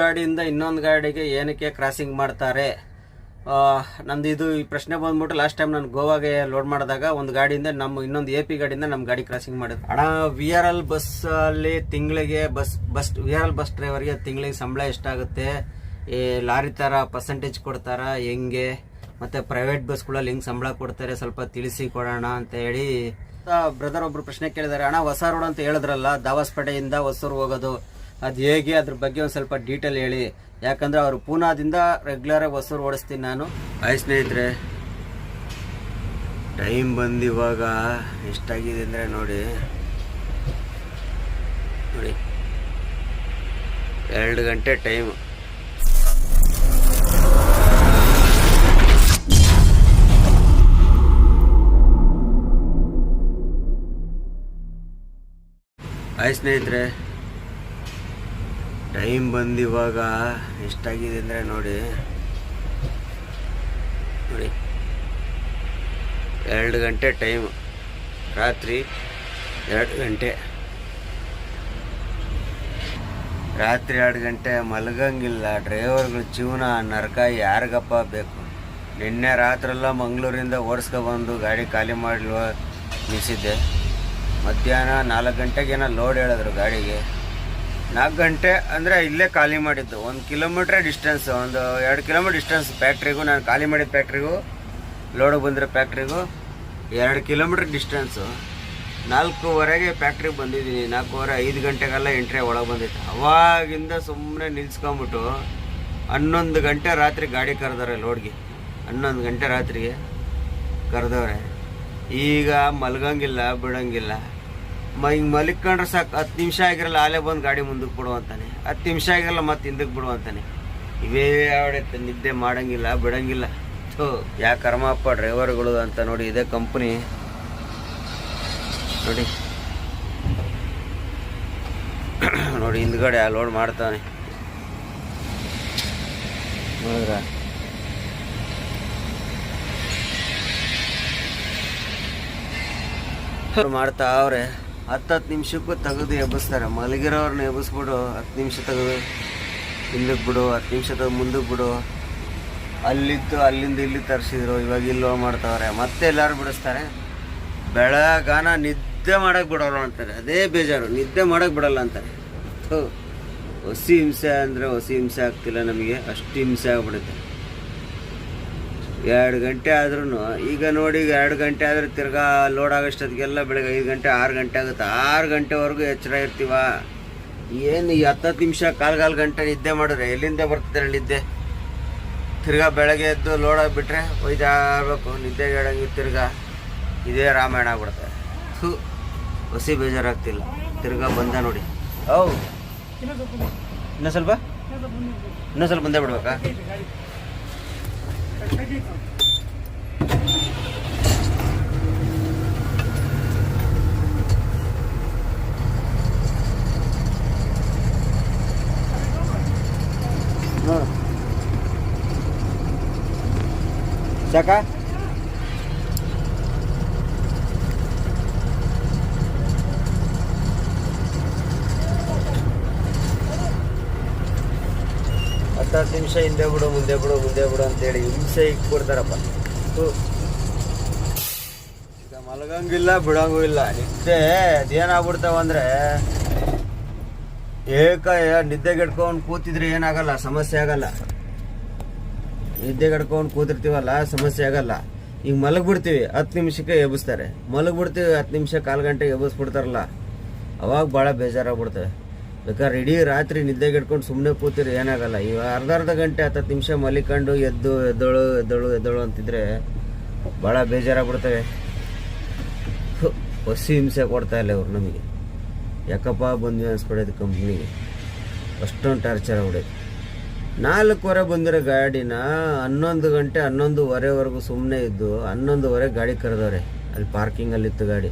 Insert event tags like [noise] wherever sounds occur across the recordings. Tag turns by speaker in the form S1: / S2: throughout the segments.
S1: ಗಾಡಿಯಿಂದ ಇನ್ನೊಂದು ಗಾಡಿಗೆ ಏನಕ್ಕೆ ಕ್ರಾಸಿಂಗ್ ಮಾಡ್ತಾರೆ? ನಂದು ಇದು ಈ ಪ್ರಶ್ನೆ ಬಂದ್ಬಿಟ್ಟು ಲಾಸ್ಟ್ ಟೈಮ್ ನಾನು ಗೋವಾಗೆ ಲೋಡ್ ಮಾಡಿದಾಗ ಒಂದು ಗಾಡಿಯಿಂದ ನಮ್ಮ ಇನ್ನೊಂದು ಎ ಪಿ ಗಾಡಿಯಿಂದ ನಮ್ಮ ಗಾಡಿ ಕ್ರಾಸಿಂಗ್ ಮಾಡಿದ್ರು. ಹಣ ವಿ ಆರ್ ಎಲ್ ಬಸ್ ಅಲ್ಲಿ ತಿಂಗಳಿಗೆ bus bus V R L bus ಡ್ರೈವರ್ಗೆ ತಿಂಗಳಿಗೆ ಸಂಬಳ ಎಷ್ಟಾಗುತ್ತೆ? ಈ ಲಾರಿ ಥರ ಪರ್ಸೆಂಟೇಜ್ ಕೊಡ್ತಾರ? ಹೆಂಗೆ? ಮತ್ತೆ ಪ್ರೈವೇಟ್ ಬಸ್ಗಳಲ್ಲಿ ಹೆಂಗೆ ಸಂಬಳ ಕೊಡ್ತಾರೆ? ಸ್ವಲ್ಪ ತಿಳಿಸಿ ಕೊಡೋಣ ಅಂತ ಹೇಳಿ. ಬ್ರದರ್ ಒಬ್ರು ಪ್ರಶ್ನೆ ಕೇಳಿದಾರೆ. ಅಣ್ಣ ಹೊಸ ರೋಡ್ ಅಂತ ಹೇಳಿದ್ರಲ್ಲ ದಾವಾಸ್ಪೇಟೆಯಿಂದ ಹೊಸೂರು ಹೋಗೋದು. ಅದು ಹೇಗೆ ಅದ್ರ ಬಗ್ಗೆ ಒಂದು ಸ್ವಲ್ಪ ಡೀಟೇಲ್ ಹೇಳಿ. ಯಾಕಂದ್ರೆ ಅವರು ಪೂನಾದಿಂದ ರೆಗ್ಯುಲರ್ ಆಗಿ ಹೊಸೂರು ಓಡಿಸ್ತೀನಿ ನಾನು. ಆಯ್ ಸ್ನೇಹಿತರೆ. ಟೈಮ್ ಬಂದು ಇವಾಗ ಎಷ್ಟಾಗಿದೆ ಅಂದರೆ ನೋಡಿ. ನೋಡಿ. ಎರಡು ಗಂಟೆ ಟೈಮ್ ಆಯ್ ಸ್ನೇಹಿತರೆ. ಟೈಮ್ ಬಂದು ಇವಾಗ ಎಷ್ಟಾಗಿದೆ ಅಂದರೆ ನೋಡಿ. ನೋಡಿ. ಎರಡು ಗಂಟೆ ಟೈಮ್. ರಾತ್ರಿ ಎರಡು ಗಂಟೆ. ರಾತ್ರಿ ಎರಡು ಗಂಟೆ ಮಲಗಂಗಿಲ್ಲ. ಡ್ರೈವರ್ಗಳ ಜೀವನ ನರಕ, ಯಾರಿಗಪ್ಪ ಬೇಕು? ನಿನ್ನೆ ರಾತ್ರೆಲ್ಲ ಮಂಗಳೂರಿಂದ ಓಡಿಸ್ಕೊಬಂದು ಗಾಡಿ ಖಾಲಿ ಮಾಡಿಲ್ವ ನಿಲ್ಲಿಸಿದ್ದೆ ಮಧ್ಯಾಹ್ನ ನಾಲ್ಕು ಗಂಟೆಗೇನೋ ಲೋಡ್ ಹೇಳಿದ್ರು ಗಾಡಿಗೆ. ನಾಲ್ಕು ಗಂಟೆ ಅಂದರೆ ಇಲ್ಲೇ ಖಾಲಿ ಮಾಡಿದ್ದು. ಒಂದು ಕಿಲೋಮೀಟ್ರ್ ಡಿಸ್ಟೆನ್ಸ್ ಒಂದು ಎರಡು ಕಿಲೋಮೀಟ್ರ್ ಡಿಸ್ಟೆನ್ಸ್ ಫ್ಯಾಕ್ಟ್ರಿಗೂ ನಾನು ಖಾಲಿ ಮಾಡಿದ ಫ್ಯಾಕ್ಟ್ರಿಗೂ ಲೋಡಿಗೆ ಬಂದಿರೋ ಫ್ಯಾಕ್ಟ್ರಿಗೂ ಎರಡು ಕಿಲೋಮೀಟ್ರ್ ಡಿಸ್ಟೆನ್ಸು ನಾಲ್ಕೂವರೆಗೆ ಫ್ಯಾಕ್ಟ್ರಿಗೆ ಬಂದಿದ್ದೀನಿ. ನಾಲ್ಕೂವರೆ, ಐದು ಗಂಟೆಗೆಲ್ಲ ಎಂಟ್ರಿ ಒಳಗೆ ಬಂದಿತ್ತು. ಅವಾಗಿಂದ ಸುಮ್ಮನೆ ನಿಲ್ಸ್ಕೊಂಬಿಟ್ಟು ಹನ್ನೊಂದು ಗಂಟೆ ರಾತ್ರಿ ಗಾಡಿ ಕರೆದವ್ರೆ ಲೋಡ್ಗೆ ಹನ್ನೊಂದು ಗಂಟೆ ರಾತ್ರಿಗೆ ಕರೆದವ್ರೆ. ಈಗ ಮಲ್ಗಂಗಿಲ್ಲ, ಬಿಡಂಗಿಲ್ಲ. ಮ ಹಿಂಗೆ ಮಲಿಕೊಂಡ್ರೆ ಸಾಕು, ಹತ್ತು ನಿಮಿಷ ಆಗಿರಲ್ಲ ಆಲೇ ಬಂದು ಗಾಡಿ ಮುಂದಕ್ಕೆ ಬಿಡು ಅಂತಾನೆ. ಹತ್ತು ನಿಮಿಷ ಆಗಿರಲ್ಲ ಮತ್ತೆ ಹಿಂದಕ್ಕೆ ಬಿಡು ಅಂತಾನೆ. ಇವೇ ಆಡೈತೆ ನಿದ್ದೆ ಮಾಡಂಗಿಲ್ಲ, ಬಿಡಂಗಿಲ್ಲ. ಥೋ, ಯಾ ಕರ್ಮಪ್ಪ ಡ್ರೈವರ್ಗಳು ಅಂತ ನೋಡಿ, ಇದೇ ಕಂಪ್ನಿ. ನೋಡಿ. [coughs] ನೋಡಿ, ಹಿಂದ್ಗಡೆ ಆ ಲೋಡ್ ಮಾಡ್ತಾನೆ. ಮಾಡ್ತಾ ಅವ್ರೆ. ಹತ್ತತ್ತು ನಿಮಿಷಕ್ಕೂ ತೆಗೆದು ಎಬ್ಬಿಸ್ತಾರೆ. ಮಲಗಿರೋರ್ನ ಎಬ್ಬಿಸ್ಬಿಡು, ಹತ್ತು ನಿಮಿಷ ತೆಗೆದು ಹಿಂದಕ್ಕೆ ಬಿಡು, ಹತ್ತು ನಿಮಿಷ ತೆಗೆದು ಮುಂದಕ್ಕೆ ಬಿಡು. ಅಲ್ಲಿತ್ತು, ಅಲ್ಲಿಂದ ಇಲ್ಲಿ ತರಿಸಿದ್ರು, ಇವಾಗ ಇಲ್ಲೋ ಮಾಡ್ತಾವ್ರೆ. ಮತ್ತೆ ಎಲ್ಲರೂ ಬಿಡಿಸ್ತಾರೆ. ಬೆಳಗಾನ ನಿದ್ದೆ ಮಾಡೋಕ್ಕೆ ಬಿಡೋಲ್ಲ ಅಂತಾರೆ. ಅದೇ ಬೇಜಾರು. ನಿದ್ದೆ ಮಾಡೋಕ್ಕೆ ಬಿಡೋಲ್ಲ ಅಂತಾರೆ. ಹೊಸಿ ಹಿಂಸೆ ಅಂದರೆ ಹೊಸಿ ಹಿಂಸೆ ಆಗ್ತಿಲ್ಲ ನಮಗೆ. ಅಷ್ಟು ಹಿಂಸೆ ಆಗ್ಬಿಡುತ್ತೆ. ಎರಡು ಗಂಟೆ ಆದ್ರೂ ಈಗ ನೋಡಿ ಈಗ ಎರಡು ಗಂಟೆ ಆದರೆ ತಿರ್ಗಾ ಲೋಡ್ ಆಗೋಷ್ಟೊತ್ತಿಗೆಲ್ಲ ಬೆಳಗ್ಗೆ ಐದು ಗಂಟೆ, ಆರು ಗಂಟೆ ಆಗುತ್ತೆ. ಆರು ಗಂಟೆವರೆಗೂ ಎಚ್ಚರ ಇರ್ತೀವ? ಏನು ಹತ್ತತ್ತು ನಿಮಿಷ ಕಾಲು ಕಾಲು ಗಂಟೆ ನಿದ್ದೆ ಮಾಡಿದ್ರೆ ಎಲ್ಲಿಂದ ಬರ್ತದೆ ನಿದ್ದೆ? ತಿರ್ಗಾ ಬೆಳಗ್ಗೆ ಎದ್ದು ಲೋಡ್ ಆಗಿಬಿಟ್ರೆ ಒಯ್ದಾಗಬೇಕು ನಿದ್ದೆ ಹೇಳಂಗೆ ತಿರ್ಗಾ ಇದೇ ರಾಮಾಯಣ ಆಗ್ಬಿಡುತ್ತೆ. ಥು, ಹಸಿ ಬೇಜಾರಾಗ್ತಿಲ್ಲ. ತಿರ್ಗಾ ಬಂದ ನೋಡಿ. ಹೌ ಇನ್ನೂ ಸ್ವಲ್ಪ? ಇನ್ನೂ ಸ್ವಲ್ಪ ಬಂದೇ ಬಿಡ್ಬೇಕಾ? ನೋಡು ಹತ್ತತ್ತು ನಿಮಿಷ ಹಿಂದೆ ಬಿಡು, ಮುಂದೆ ಬಿಡು ಮುಂದೆ ಬಿಡು ಅಂತೇಳಿ ಹಿಂಸೆ ಇಟ್ಕೊಡ್ತಾರಪ್ಪ. ಹ್ಞೂ ಈಗ ಮಲಗಂಗಿಲ್ಲ ಬಿಡಂಗೂ ಇಲ್ಲ ನಿದ್ದೆ ಅದೇನಾಗ್ಬಿಡ್ತಾವ ಅಂದ್ರೆ ಏಕ ನಿದ್ದೆ ಗೆಡ್ಕೊಂಡು ಕೂತಿದ್ರೆ ಏನಾಗಲ್ಲ, ಸಮಸ್ಯೆ ಆಗಲ್ಲ. ನಿದ್ದೆ ಗಡ್ಕೊಂಡು ಕೂತಿರ್ತೀವಲ್ಲ, ಸಮಸ್ಯೆ ಆಗಲ್ಲ. ಈಗ ಮಲಗ್ಬಿಡ್ತೀವಿ, ಹತ್ತು ನಿಮಿಷಕ್ಕೆ ಎಬ್ಬಿಸ್ತಾರೆ. ಮಲಗ್ಬಿಡ್ತೀವಿ, ಹತ್ತು ನಿಮಿಷ ಕಾಲು ಗಂಟೆಗೆ ಎಬ್ಬಿಸ್ಬಿಡ್ತಾರಲ್ಲ. ಅವಾಗ ಭಾಳ ಬೇಜಾರಾಗ್ಬಿಡ್ತವೆ. ಬೇಕಾದ್ರೆ ಇಡೀ ರಾತ್ರಿ ನಿದ್ದೆ ಇಟ್ಕೊಂಡು ಸುಮ್ಮನೆ ಕೂತಿರಿ, ಏನಾಗಲ್ಲ. ಈಗ ಅರ್ಧ ಅರ್ಧ ಗಂಟೆ ಹತ್ತು ನಿಮಿಷ ಮಲಿಕೊಂಡು ಎದ್ದು ಎದ್ದಳು ಎದ್ದಳು ಎದ್ದಳು ಅಂತಿದ್ರೆ ಭಾಳ ಬೇಜಾರಾಗ್ಬಿಡ್ತವೆ. ಹೊಸಿ ಹಿಂಸೆ ಕೊಡ್ತಾ ಇಲ್ಲ ಇವ್ರು ನಮಗೆ. ಯಾಕಪ್ಪ ಬಂದ್ವಿ ಅನ್ಸ್ಬಿಡೋದು ಕಂಪ್ನಿಗೆ. ಅಷ್ಟೊಂದು ಟಾರ್ಚರ್ ಆಗ್ಬಿಡೋದು. ನಾಲ್ಕುವರೆ ಬಂದಿರೋ ಗಾಡಿನ ಹನ್ನೊಂದು ಗಂಟೆ, ಹನ್ನೊಂದುವರೆವರೆಗೂ ಸುಮ್ಮನೆ ಇದ್ದು ಹನ್ನೊಂದುವರೆ ಗಾಡಿ ಕರೆದವ್ರೆ. ಅಲ್ಲಿ ಪಾರ್ಕಿಂಗಲ್ಲಿತ್ತು ಗಾಡಿ.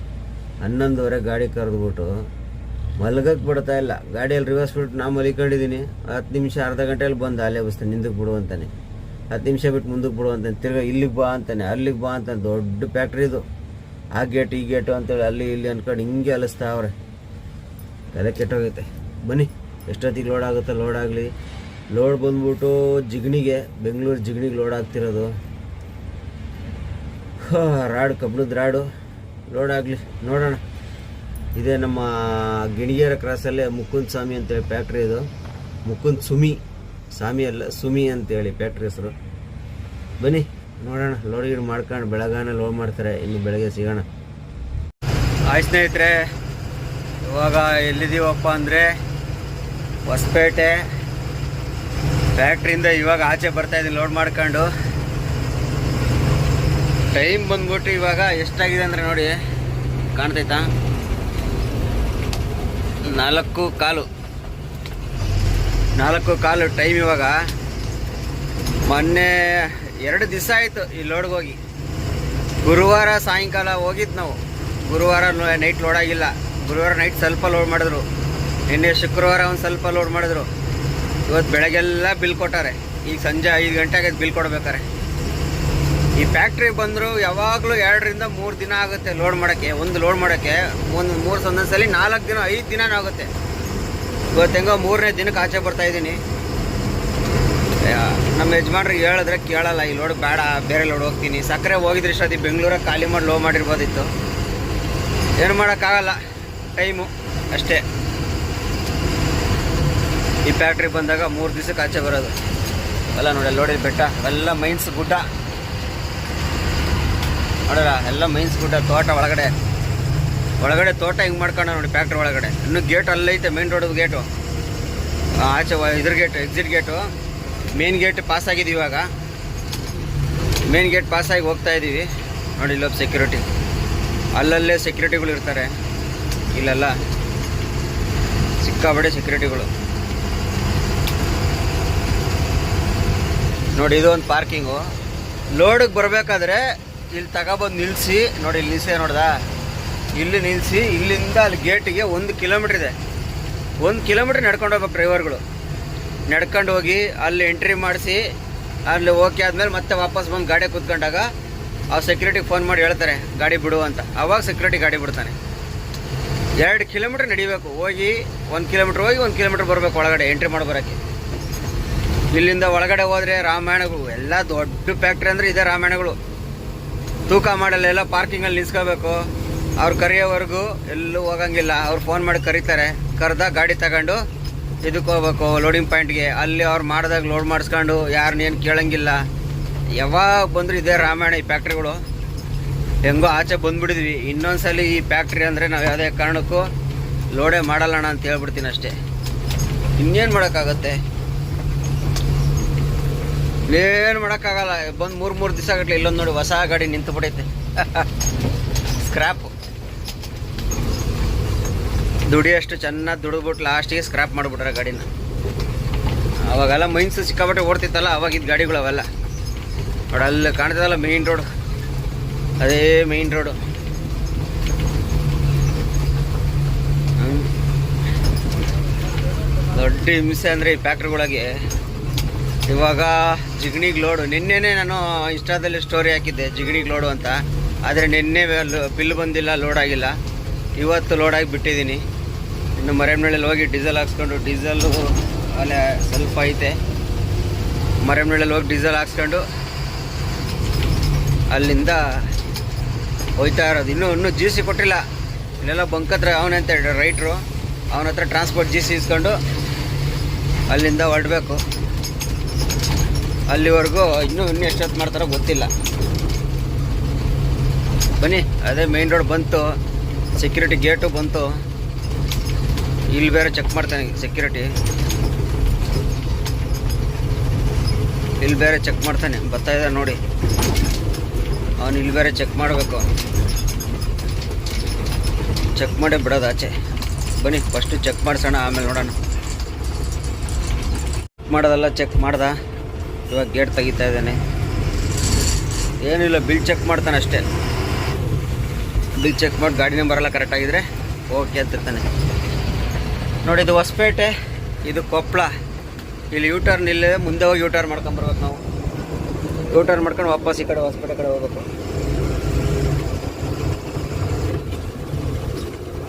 S1: ಹನ್ನೊಂದುವರೆ ಗಾಡಿ ಕರೆದ್ಬಿಟ್ಟು ಮಲ್ಗಕ್ಕೆ ಬಿಡ್ತಾ ಇಲ್ಲ. ಗಾಡಿಯಲ್ಲಿ ರಿವರ್ಸ್ ಬಿಟ್ಟು ನಾ ಮಲಿಕೊಂಡಿದ್ದೀನಿ. ಹತ್ತು ನಿಮಿಷ ಅರ್ಧ ಗಂಟೆಯಲ್ಲಿ ಬಂದು ಅಲ್ಲೇ ಬಸ್ತಾನೆ ನಿಂದಕ್ಕೆ ಬಿಡು ಅಂತಾನೆ. ಹತ್ತು ನಿಮಿಷ ಬಿಟ್ಟು ಮುಂದಕ್ಕೆ ಬಿಡು ಅಂತಾನೆ. ತಿರ್ಗಾ ಇಲ್ಲಿಗೆ ಬಾ ಅಂತಾನೆ. ಅಲ್ಲಿಗೆ ಬಾ ಅಂತಾನೆ. ದೊಡ್ಡ ಫ್ಯಾಕ್ಟ್ರಿ ಇದು. ಆ ಗೇಟ್ ಈ ಗೇಟು ಅಂತೇಳಿ ಅಲ್ಲಿ ಇಲ್ಲಿ ಅಂದ್ಕೊಂಡು ಹಿಂಗೆ ಅಲಿಸ್ತಾವ್ರೆ ತಲೆ ಕೆಟ್ಟೋಗೈತೆ. ಬನ್ನಿ. ಎಷ್ಟೊತ್ತಿಗೆ ಲೋಡ್ ಆಗುತ್ತೆ ಲೋಡ್ ಆಗಲಿ. ಲೋಡ್ ಬಂದ್ಬಿಟ್ಟು ಜಿಗಣಿಗೆ ಬೆಂಗಳೂರು ಜಿಗಣಿಗೆ ಲೋಡ್ ಆಗ್ತಿರೋದು. ರಾಡು ಕಬ್ಬಣದ ರಾಡು. ಲೋಡ್ ಆಗಲಿ. ನೋಡೋಣ. ಇದೇ ನಮ್ಮ ಗಿಣಿಗೇರ ಕ್ರಾಸಲ್ಲೇ ಮುಕುಂದ್ ಸ್ವಾಮಿ ಅಂತೇಳಿ ಫ್ಯಾಕ್ಟ್ರಿ ಇದು. ಮುಕುಂದ್ ಸುಮಿ. ಸ್ವಾಮಿ ಅಲ್ಲ, ಸುಮಿ ಅಂತೇಳಿ ಫ್ಯಾಕ್ಟ್ರಿ ಹೆಸರು. ಬನ್ನಿ, ನೋಡೋಣ. ಲೋಡ್ ಗೀಡ್ ಮಾಡ್ಕೊಂಡು ಬೆಳಗಾನ ಲೋಡ್ ಮಾಡ್ತಾರೆ. ಇನ್ನು ಬೆಳಗ್ಗೆ ಸಿಗೋಣ. ಆಯ್ ಸ್ನೇಹಿತರೆ, ಇವಾಗ ಎಲ್ಲಿದ್ದೀವಪ್ಪ ಅಂದರೆ ಹೊಸಪೇಟೆ. ಫ್ಯಾಕ್ಟ್ರಿಯಿಂದ ಇವಾಗ ಆಚೆ ಬರ್ತಾ ಇದ್ದೀನಿ ಲೋಡ್ ಮಾಡ್ಕೊಂಡು. ಟೈಮ್ ಬಂದ್ಬಿಟ್ಟು ಇವಾಗ ಎಷ್ಟಾಗಿದೆ ಅಂದರೆ ನೋಡಿ, ಕಾಣ್ತೈತಾ? ನಾಲ್ಕು ಕಾಲು. ನಾಲ್ಕು ಕಾಲು ಟೈಮ್ ಇವಾಗ. ಮೊನ್ನೆ ಎರಡು ದಿವಸ ಆಯಿತು ಈ ಲೋಡ್ಗೆ ಹೋಗಿ. ಗುರುವಾರ ಸಾಯಂಕಾಲ ಹೋಗಿದ್ದು ನಾವು. ಗುರುವಾರ ನೈಟ್ ಲೋಡ್ ಆಗಿಲ್ಲ. ಗುರುವಾರ ನೈಟ್ ಸ್ವಲ್ಪ ಲೋಡ್ ಮಾಡಿದ್ರು. ನಿನ್ನೆ ಶುಕ್ರವಾರ ಒಂದು ಸ್ವಲ್ಪ ಲೋಡ್ ಮಾಡಿದ್ರು. ಇವತ್ತು ಬೆಳಗ್ಗೆಲ್ಲ ಬಿಲ್ ಕೊಟ್ಟಾರೆ. ಈಗ ಸಂಜೆ ಐದು ಗಂಟೆಗೆ ಬಿಲ್ ಕೊಡ್ಬೇಕಾರೆ. ಈ ಫ್ಯಾಕ್ಟ್ರಿ ಬಂದರು ಯಾವಾಗಲೂ ಎರಡರಿಂದ ಮೂರು ದಿನ ಆಗುತ್ತೆ ಲೋಡ್ ಮಾಡೋಕ್ಕೆ, ಒಂದು ಲೋಡ್ ಮಾಡೋಕ್ಕೆ. ಒಂದು ಮೂರು ಒಂದೊಂದ್ಸಲಿ ನಾಲ್ಕು ದಿನ, ಐದು ದಿನ ಆಗುತ್ತೆ. ಇವತ್ತು ಹೆಂಗೋ ಮೂರನೇ ದಿನಕ್ಕೆ ಆಚೆ ಬರ್ತಾ ಇದ್ದೀನಿ. ನಮ್ಮ ಯಜಮಾನ್ರಿಗೆ ಹೇಳಿದ್ರೆ ಕೇಳಲ್ಲ, ಈ ಲೋಡ್ ಬೇಡ, ಬೇರೆ ಲೋಡ್ ಹೋಗ್ತೀನಿ. ಸಕ್ಕರೆ ಹೋಗಿದ್ರೆ ಇಷ್ಟೊತ್ತಿ ಬೆಂಗಳೂರಾಗ ಖಾಲಿ ಮಾಡಿ ಲೋ ಮಾಡಿರ್ಬೋದಿತ್ತು. ಏನು ಮಾಡೋಕ್ಕಾಗಲ್ಲ, ಟೈಮು ಅಷ್ಟೇ. ಈ ಫ್ಯಾಕ್ಟ್ರಿ ಬಂದಾಗ ಮೂರು ದಿವಸಕ್ಕೆ ಆಚೆ ಬರೋದು. ಎಲ್ಲ ನೋಡಿ ಲೋಡಿದ ಬೆಟ್ಟ, ಎಲ್ಲ ಮೈನ್ಸ್ ಗುಡ್ಡ. ನೋಡಲ್ಲ ಎಲ್ಲ ಮೈನ್ಸ್ ಗುಡ್ಡ ತೋಟ ಒಳಗಡೆ. ಒಳಗಡೆ ತೋಟ ಹಿಂಗೆ ಮಾಡ್ಕೊಂಡ ನೋಡಿ ಫ್ಯಾಕ್ಟ್ರಿ ಒಳಗಡೆ. ಇನ್ನು ಗೇಟ್ ಅಲ್ಲೈತೆ ಮೇನ್ ರೋಡ್ ಗೇಟು ಆಚೆ ಇದ್ರ gate exit gate main gate pass ಆಗಿದೆ ಇವಾಗ. ಮೇನ್ ಗೇಟ್ ಪಾಸ್ ಆಗಿ ಹೋಗ್ತಾ ಇದ್ದೀವಿ ನೋಡಿ ಇಲ್ಲೊಬ್ಬ ಸೆಕ್ಯೂರಿಟಿ ಅಲ್ಲಲ್ಲೇ ಸೆಕ್ಯೂರಿಟಿಗಳು ಇರ್ತಾರೆ. ಇಲ್ಲೆಲ್ಲ. ಸಿಕ್ಕಾಬಡೆ ಸೆಕ್ಯೂರಿಟಿಗಳು ನೋಡಿ ಇದು ಒಂದು ಪಾರ್ಕಿಂಗು ಲೋಡಿಗೆ ಬರಬೇಕಾದ್ರೆ ಇಲ್ಲಿ ತಗೊಬಂದು ನಿಲ್ಲಿಸಿ ನೋಡಿ ಇಲ್ಲಿ ನಿಲ್ಸೆ, ನೋಡ್ದಾ? ಇಲ್ಲಿ ನಿಲ್ಲಿಸಿ ಇಲ್ಲಿಂದ ಅಲ್ಲಿ ಗೇಟಿಗೆ ಒಂದು ಕಿಲೋಮೀಟ್ರ್ ಇದೆ. ಒಂದು ಕಿಲೋಮೀಟ್ರ್ ನಡ್ಕೊಂಡು ಹೋಗ್ಬೇಕು ಡ್ರೈವರ್ಗಳು. ನಡ್ಕೊಂಡು ಹೋಗಿ ಅಲ್ಲಿ ಎಂಟ್ರಿ ಮಾಡಿಸಿ, ಅಲ್ಲಿ ಓಕೆ ಆದಮೇಲೆ ಮತ್ತೆ ವಾಪಸ್ ಬಂದು ಗಾಡಿ ಕೂತ್ಕೊಂಡಾಗ ಆ ಸೆಕ್ಯೂರಿಟಿಗೆ ಫೋನ್ ಮಾಡಿ ಹೇಳ್ತಾರೆ, ಗಾಡಿ ಬಿಡು ಅಂತ. ಅವಾಗ ಸೆಕ್ಯೂರಿಟಿ ಗಾಡಿ ಬಿಡ್ತಾನೆ. ಎರಡು ಕಿಲೋಮೀಟ್ರ್ ನಡಿಬೇಕು, ಹೋಗಿ ಒಂದು ಕಿಲೋಮೀಟ್ರ್, ಹೋಗಿ ಒಂದು ಕಿಲೋಮೀಟ್ರ್ ಬರಬೇಕು ಒಳಗಡೆ, ಎಂಟ್ರಿ ಮಾಡಿ ಬರೋಕ್ಕೆ ಇಲ್ಲಿಂದ ಒಳಗಡೆ ಹೋದರೆ ರಾಮಾಯಣಗಳು, ಎಲ್ಲ ದೊಡ್ಡ ಫ್ಯಾಕ್ಟ್ರಿ ಅಂದರೆ ಇದೆ ರಾಮಾಯಣಗಳು. ತೂಕ ಮಾಡಲ್ಲೆಲ್ಲ ಪಾರ್ಕಿಂಗಲ್ಲಿ ನಿಲ್ಸ್ಕೋಬೇಕು. ಅವ್ರು ಕರೆಯೋವರೆಗೂ ಎಲ್ಲೂ ಹೋಗಂಗಿಲ್ಲ. ಅವ್ರು ಫೋನ್ ಮಾಡಿ ಕರೀತಾರೆ. ಕರೆದ ಗಾಡಿ ತಗೊಂಡು ಇದಕ್ಕೆ ಹೋಗ್ಬೇಕು ಲೋಡಿಂಗ್ ಪಾಯಿಂಟ್ಗೆ ಅಲ್ಲಿ ಅವ್ರು ಮಾಡಿದಾಗ ಲೋಡ್ ಮಾಡಿಸ್ಕೊಂಡು ಯಾರನ್ನೇನು ಕೇಳಂಗಿಲ್ಲ. ಯಾವಾಗ ಬಂದರೂ ಇದೇ ರಾಮಾಯಣ ಈ ಫ್ಯಾಕ್ಟ್ರಿಗಳು ಹೆಂಗೋ ಆಚೆ ಬಂದ್ಬಿಟ್ಟಿದ್ವಿ ಇನ್ನೊಂದ್ಸಲಿ ಈ ಫ್ಯಾಕ್ಟ್ರಿ ಅಂದರೆ ನಾವು ಯಾವುದೇ ಕಾರಣಕ್ಕೂ ಲೋಡೇ ಮಾಡಲ್ಲಣ್ಣ ಅಂತ ಹೇಳ್ಬಿಡ್ತೀನಿ ಅಷ್ಟೇ. ಇನ್ನೇನು ಮಾಡೋಕ್ಕಾಗತ್ತೆ? ಏನು ಮಾಡೋಕ್ಕಾಗಲ್ಲ. ಬಂದು ಮೂರು ಮೂರು ದಿವಸ ಆಗಲಿ ಇಲ್ಲೊಂದು ನೋಡಿ ಹೊಸ ಗಾಡಿ ನಿಂತು ಬಿಡೈತೆ ಸ್ಕ್ರ್ಯಾಪ್ [laughs] ದುಡಿಯೋಷ್ಟು ಚೆನ್ನಾಗಿ ದುಡಿದ್ಬಿಟ್ಟು ಲಾಸ್ಟಿಗೆ ಸ್ಕ್ರಾಪ್ ಮಾಡಿಬಿಟ್ರೆ ಗಾಡಿನ. ಅವಾಗೆಲ್ಲ ಮೈನ್ಸ್ ಸಿಕ್ಕಾಪಟ್ಟೆ ಓಡ್ತಿತ್ತಲ್ಲ, ಅವಾಗ ಇದು ಗಾಡಿಗಳು ಅವೆಲ್ಲ ನೋಡಿ ಅಲ್ಲಿ ಕಾಣ್ತದಲ್ಲ ಮೇಯ್ನ್ ರೋಡ್ ಅದೇ ಮೇಯ್ನ್ ರೋಡು ದೊಡ್ಡ ಹಿಂಸೆ ಅಂದರೆ ಈ ಫ್ಯಾಕ್ಟ್ರಿಗಳಿಗೆ ಇವಾಗ ಜಿಗಣಿ ಲೋಡು ನಿನ್ನೆನೇ ನಾನು ಇನ್ಸ್ಟಾದಲ್ಲಿ ಸ್ಟೋರಿ ಹಾಕಿದ್ದೆ ಜಿಗಣಿ ಲೋಡು ಅಂತ. ಆದರೆ ನಿನ್ನೆ ಬಿಲ್ ಬಂದಿಲ್ಲ ಲೋಡ್ ಆಗಿಲ್ಲ. ಇವತ್ತು ಲೋಡ್ ಆಗಿ ಬಿಟ್ಟಿದ್ದೀನಿ ಇನ್ನು ಮರೇಮನಳ್ಳಿಲಿ ಹೋಗಿ ಡೀಸೆಲ್ ಹಾಕ್ಸ್ಕೊಂಡು ಡೀಸೆಲ್ಲು ಅಲ್ಲೇ ಸ್ವಲ್ಪ ಐತೆ. ಮರೇಮನಳ್ಳಿಲಿ ಹೋಗಿ ಡೀಸೆಲ್ ಹಾಕ್ಸ್ಕೊಂಡು ಅಲ್ಲಿಂದ ಹೋಯ್ತಾ ಇರೋದು. ಇನ್ನೂ ಇನ್ನೂ ಜಿ ಸಿ ಕೊಟ್ಟಿಲ್ಲ. ಇಲ್ಲೆಲ್ಲ ಬಂಕ್ ಹತ್ರ ಅವನಂತ ರೈಟ್ರು. ಅವನ ಹತ್ರ ಟ್ರಾನ್ಸ್ಪೋರ್ಟ್ ಜಿ ಸಿ ಇಸ್ಕೊಂಡು ಅಲ್ಲಿಂದ ಹೊರಡಬೇಕು. ಅಲ್ಲಿವರೆಗೂ ಇನ್ನೂ ಇನ್ನೂ ಎಷ್ಟೊತ್ತು ಮಾಡ್ತಾರೋ ಗೊತ್ತಿಲ್ಲ. ಬನ್ನಿ, ಅದೇ ಮೇನ್ ರೋಡ್ ಬಂತು ಸೆಕ್ಯೂರಿಟಿ ಗೇಟು ಬಂತು. ಇಲ್ಲಿ ಬೇರೆ ಚೆಕ್ ಮಾಡ್ತಾನೆ ಸೆಕ್ಯೂರಿಟಿ ಇಲ್ಲಿ ಬೇರೆ ಚೆಕ್ ಮಾಡ್ತಾನೆ, ಬರ್ತಾ ಇದ್ದ ನೋಡಿ. ಅವನು ಇಲ್ಲಿ ಬೇರೆ ಚೆಕ್ ಮಾಡಬೇಕು. ಚೆಕ್ ಮಾಡಿ ಬಿಡೋದು ಆಚೆ. ಬನ್ನಿ ಫಸ್ಟು ಚೆಕ್ ಮಾಡಿಸೋಣ, ಆಮೇಲೆ ನೋಡೋಣ. ಮಾಡೋದಲ್ಲ ಚೆಕ್ ಮಾಡ್ದ? ಇವಾಗ ಗೇಟ್ ತೆಗಿತಾ ಇದ್ದಾನೆ. ಏನಿಲ್ಲ ಬಿಲ್ ಚೆಕ್ ಮಾಡ್ತಾನೆ ಅಷ್ಟೇ. ಬಿಲ್ ಚೆಕ್ ಮಾಡಿ ಗಾಡಿ ನಂಬರ್ ಎಲ್ಲ ಕರೆಕ್ಟ್ ಆಗಿದ್ರೆ ಓಕೆ ಅಂತಿರ್ತಾನೆ ನೋಡಿ, ಇದು ಹೊಸಪೇಟೆ, ಇದು ಕೊಪ್ಪಳ ಇಲ್ಲಿ ಯೂ ಟರ್ನ್ ಇಲ್ಲೇ, ಮುಂದೆ ಹೋಗಿ ಯೂ ಟರ್ನ್ ಮಾಡ್ಕೊಂಬರ್ಬೇಕು ನಾವು. ಯೂ ಟರ್ನ್ ಮಾಡ್ಕೊಂಡು ವಾಪಸ್ ಈ ಕಡೆ ಹೊಸಪೇಟೆ ಕಡೆ ಹೋಗ್ಬೇಕು.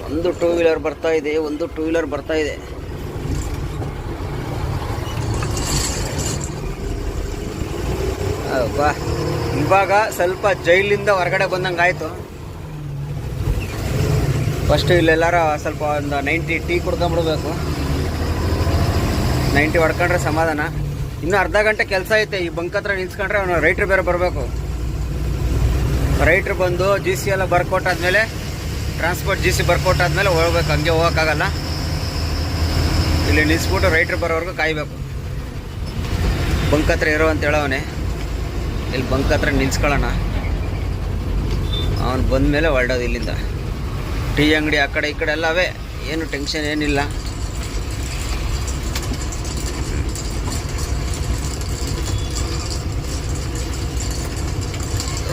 S1: ಒಂದು ಟೂ ವೀಲರ್ ಬರ್ತಾ ಇದೆ, ಒಂದು ಟೂ ವೀಲರ್ ಬರ್ತಾ ಇದೆ. ಇವಾಗ ಸ್ವಲ್ಪ ಜೈಲಿಂದ ಹೊರಗಡೆ ಬಂದಂಗೆ ಆಯಿತು ಫಸ್ಟ್ ಇಲ್ಲೆಲ್ಲಾರ ಸ್ವಲ್ಪ ಒಂದು ನೈಂಟಿ ಟೀ ಕುಡ್ಕೊಂಬಿಡ್ಬೇಕು. ನೈಂಟಿ ಹೊಡ್ಕೊಂಡ್ರೆ ಸಮಾಧಾನ. ಇನ್ನು ಅರ್ಧ ಗಂಟೆ ಕೆಲಸ ಐತೆ, ಈ ಬಂಕ್ ಹತ್ರ ನಿಲ್ಸ್ಕೊಂಡ್ರೆ ಅವನು ರೈಟ್ರ್ ಬೇರೆ ಬರಬೇಕು. ರೈಟ್ರು ಬಂದು ಜಿ ಸಿ ಎಲ್ಲ ಬರ್ಕೊಟ್ಟಾದ್ಮೇಲೆ ಟ್ರಾನ್ಸ್ಪೋರ್ಟ್ ಜಿ ಸಿ ಬರ್ಕೊಟ್ಟಾದ್ಮೇಲೆ ಹೋಗ್ಬೇಕು, ಹಂಗೆ ಹೋಗೋಕ್ಕಾಗಲ್ಲ. ಇಲ್ಲಿ ನಿಲ್ಸ್ಬಿಟ್ಟು ರೈಟ್ರ್ ಬರೋವರೆಗೂ ಕಾಯಬೇಕು. ಬಂಕ್ ಹತ್ರ ಇರೋ ಅಂತ ಹೇಳವನೆ. ಇಲ್ಲಿ ಬಂಕ್ ಹತ್ರ ನಿಲ್ಸ್ಕೊಳ್ಳೋಣ. ಅವನು ಬಂದ ಮೇಲೆ ಹೊರಡೋದು ಇಲ್ಲಿಂದ. ಟೀ ಅಂಗಡಿ ಆ ಕಡೆ ಈ ಕಡೆ ಎಲ್ಲ ಅವೇ. ಏನು ಟೆನ್ಷನ್ ಏನಿಲ್ಲ.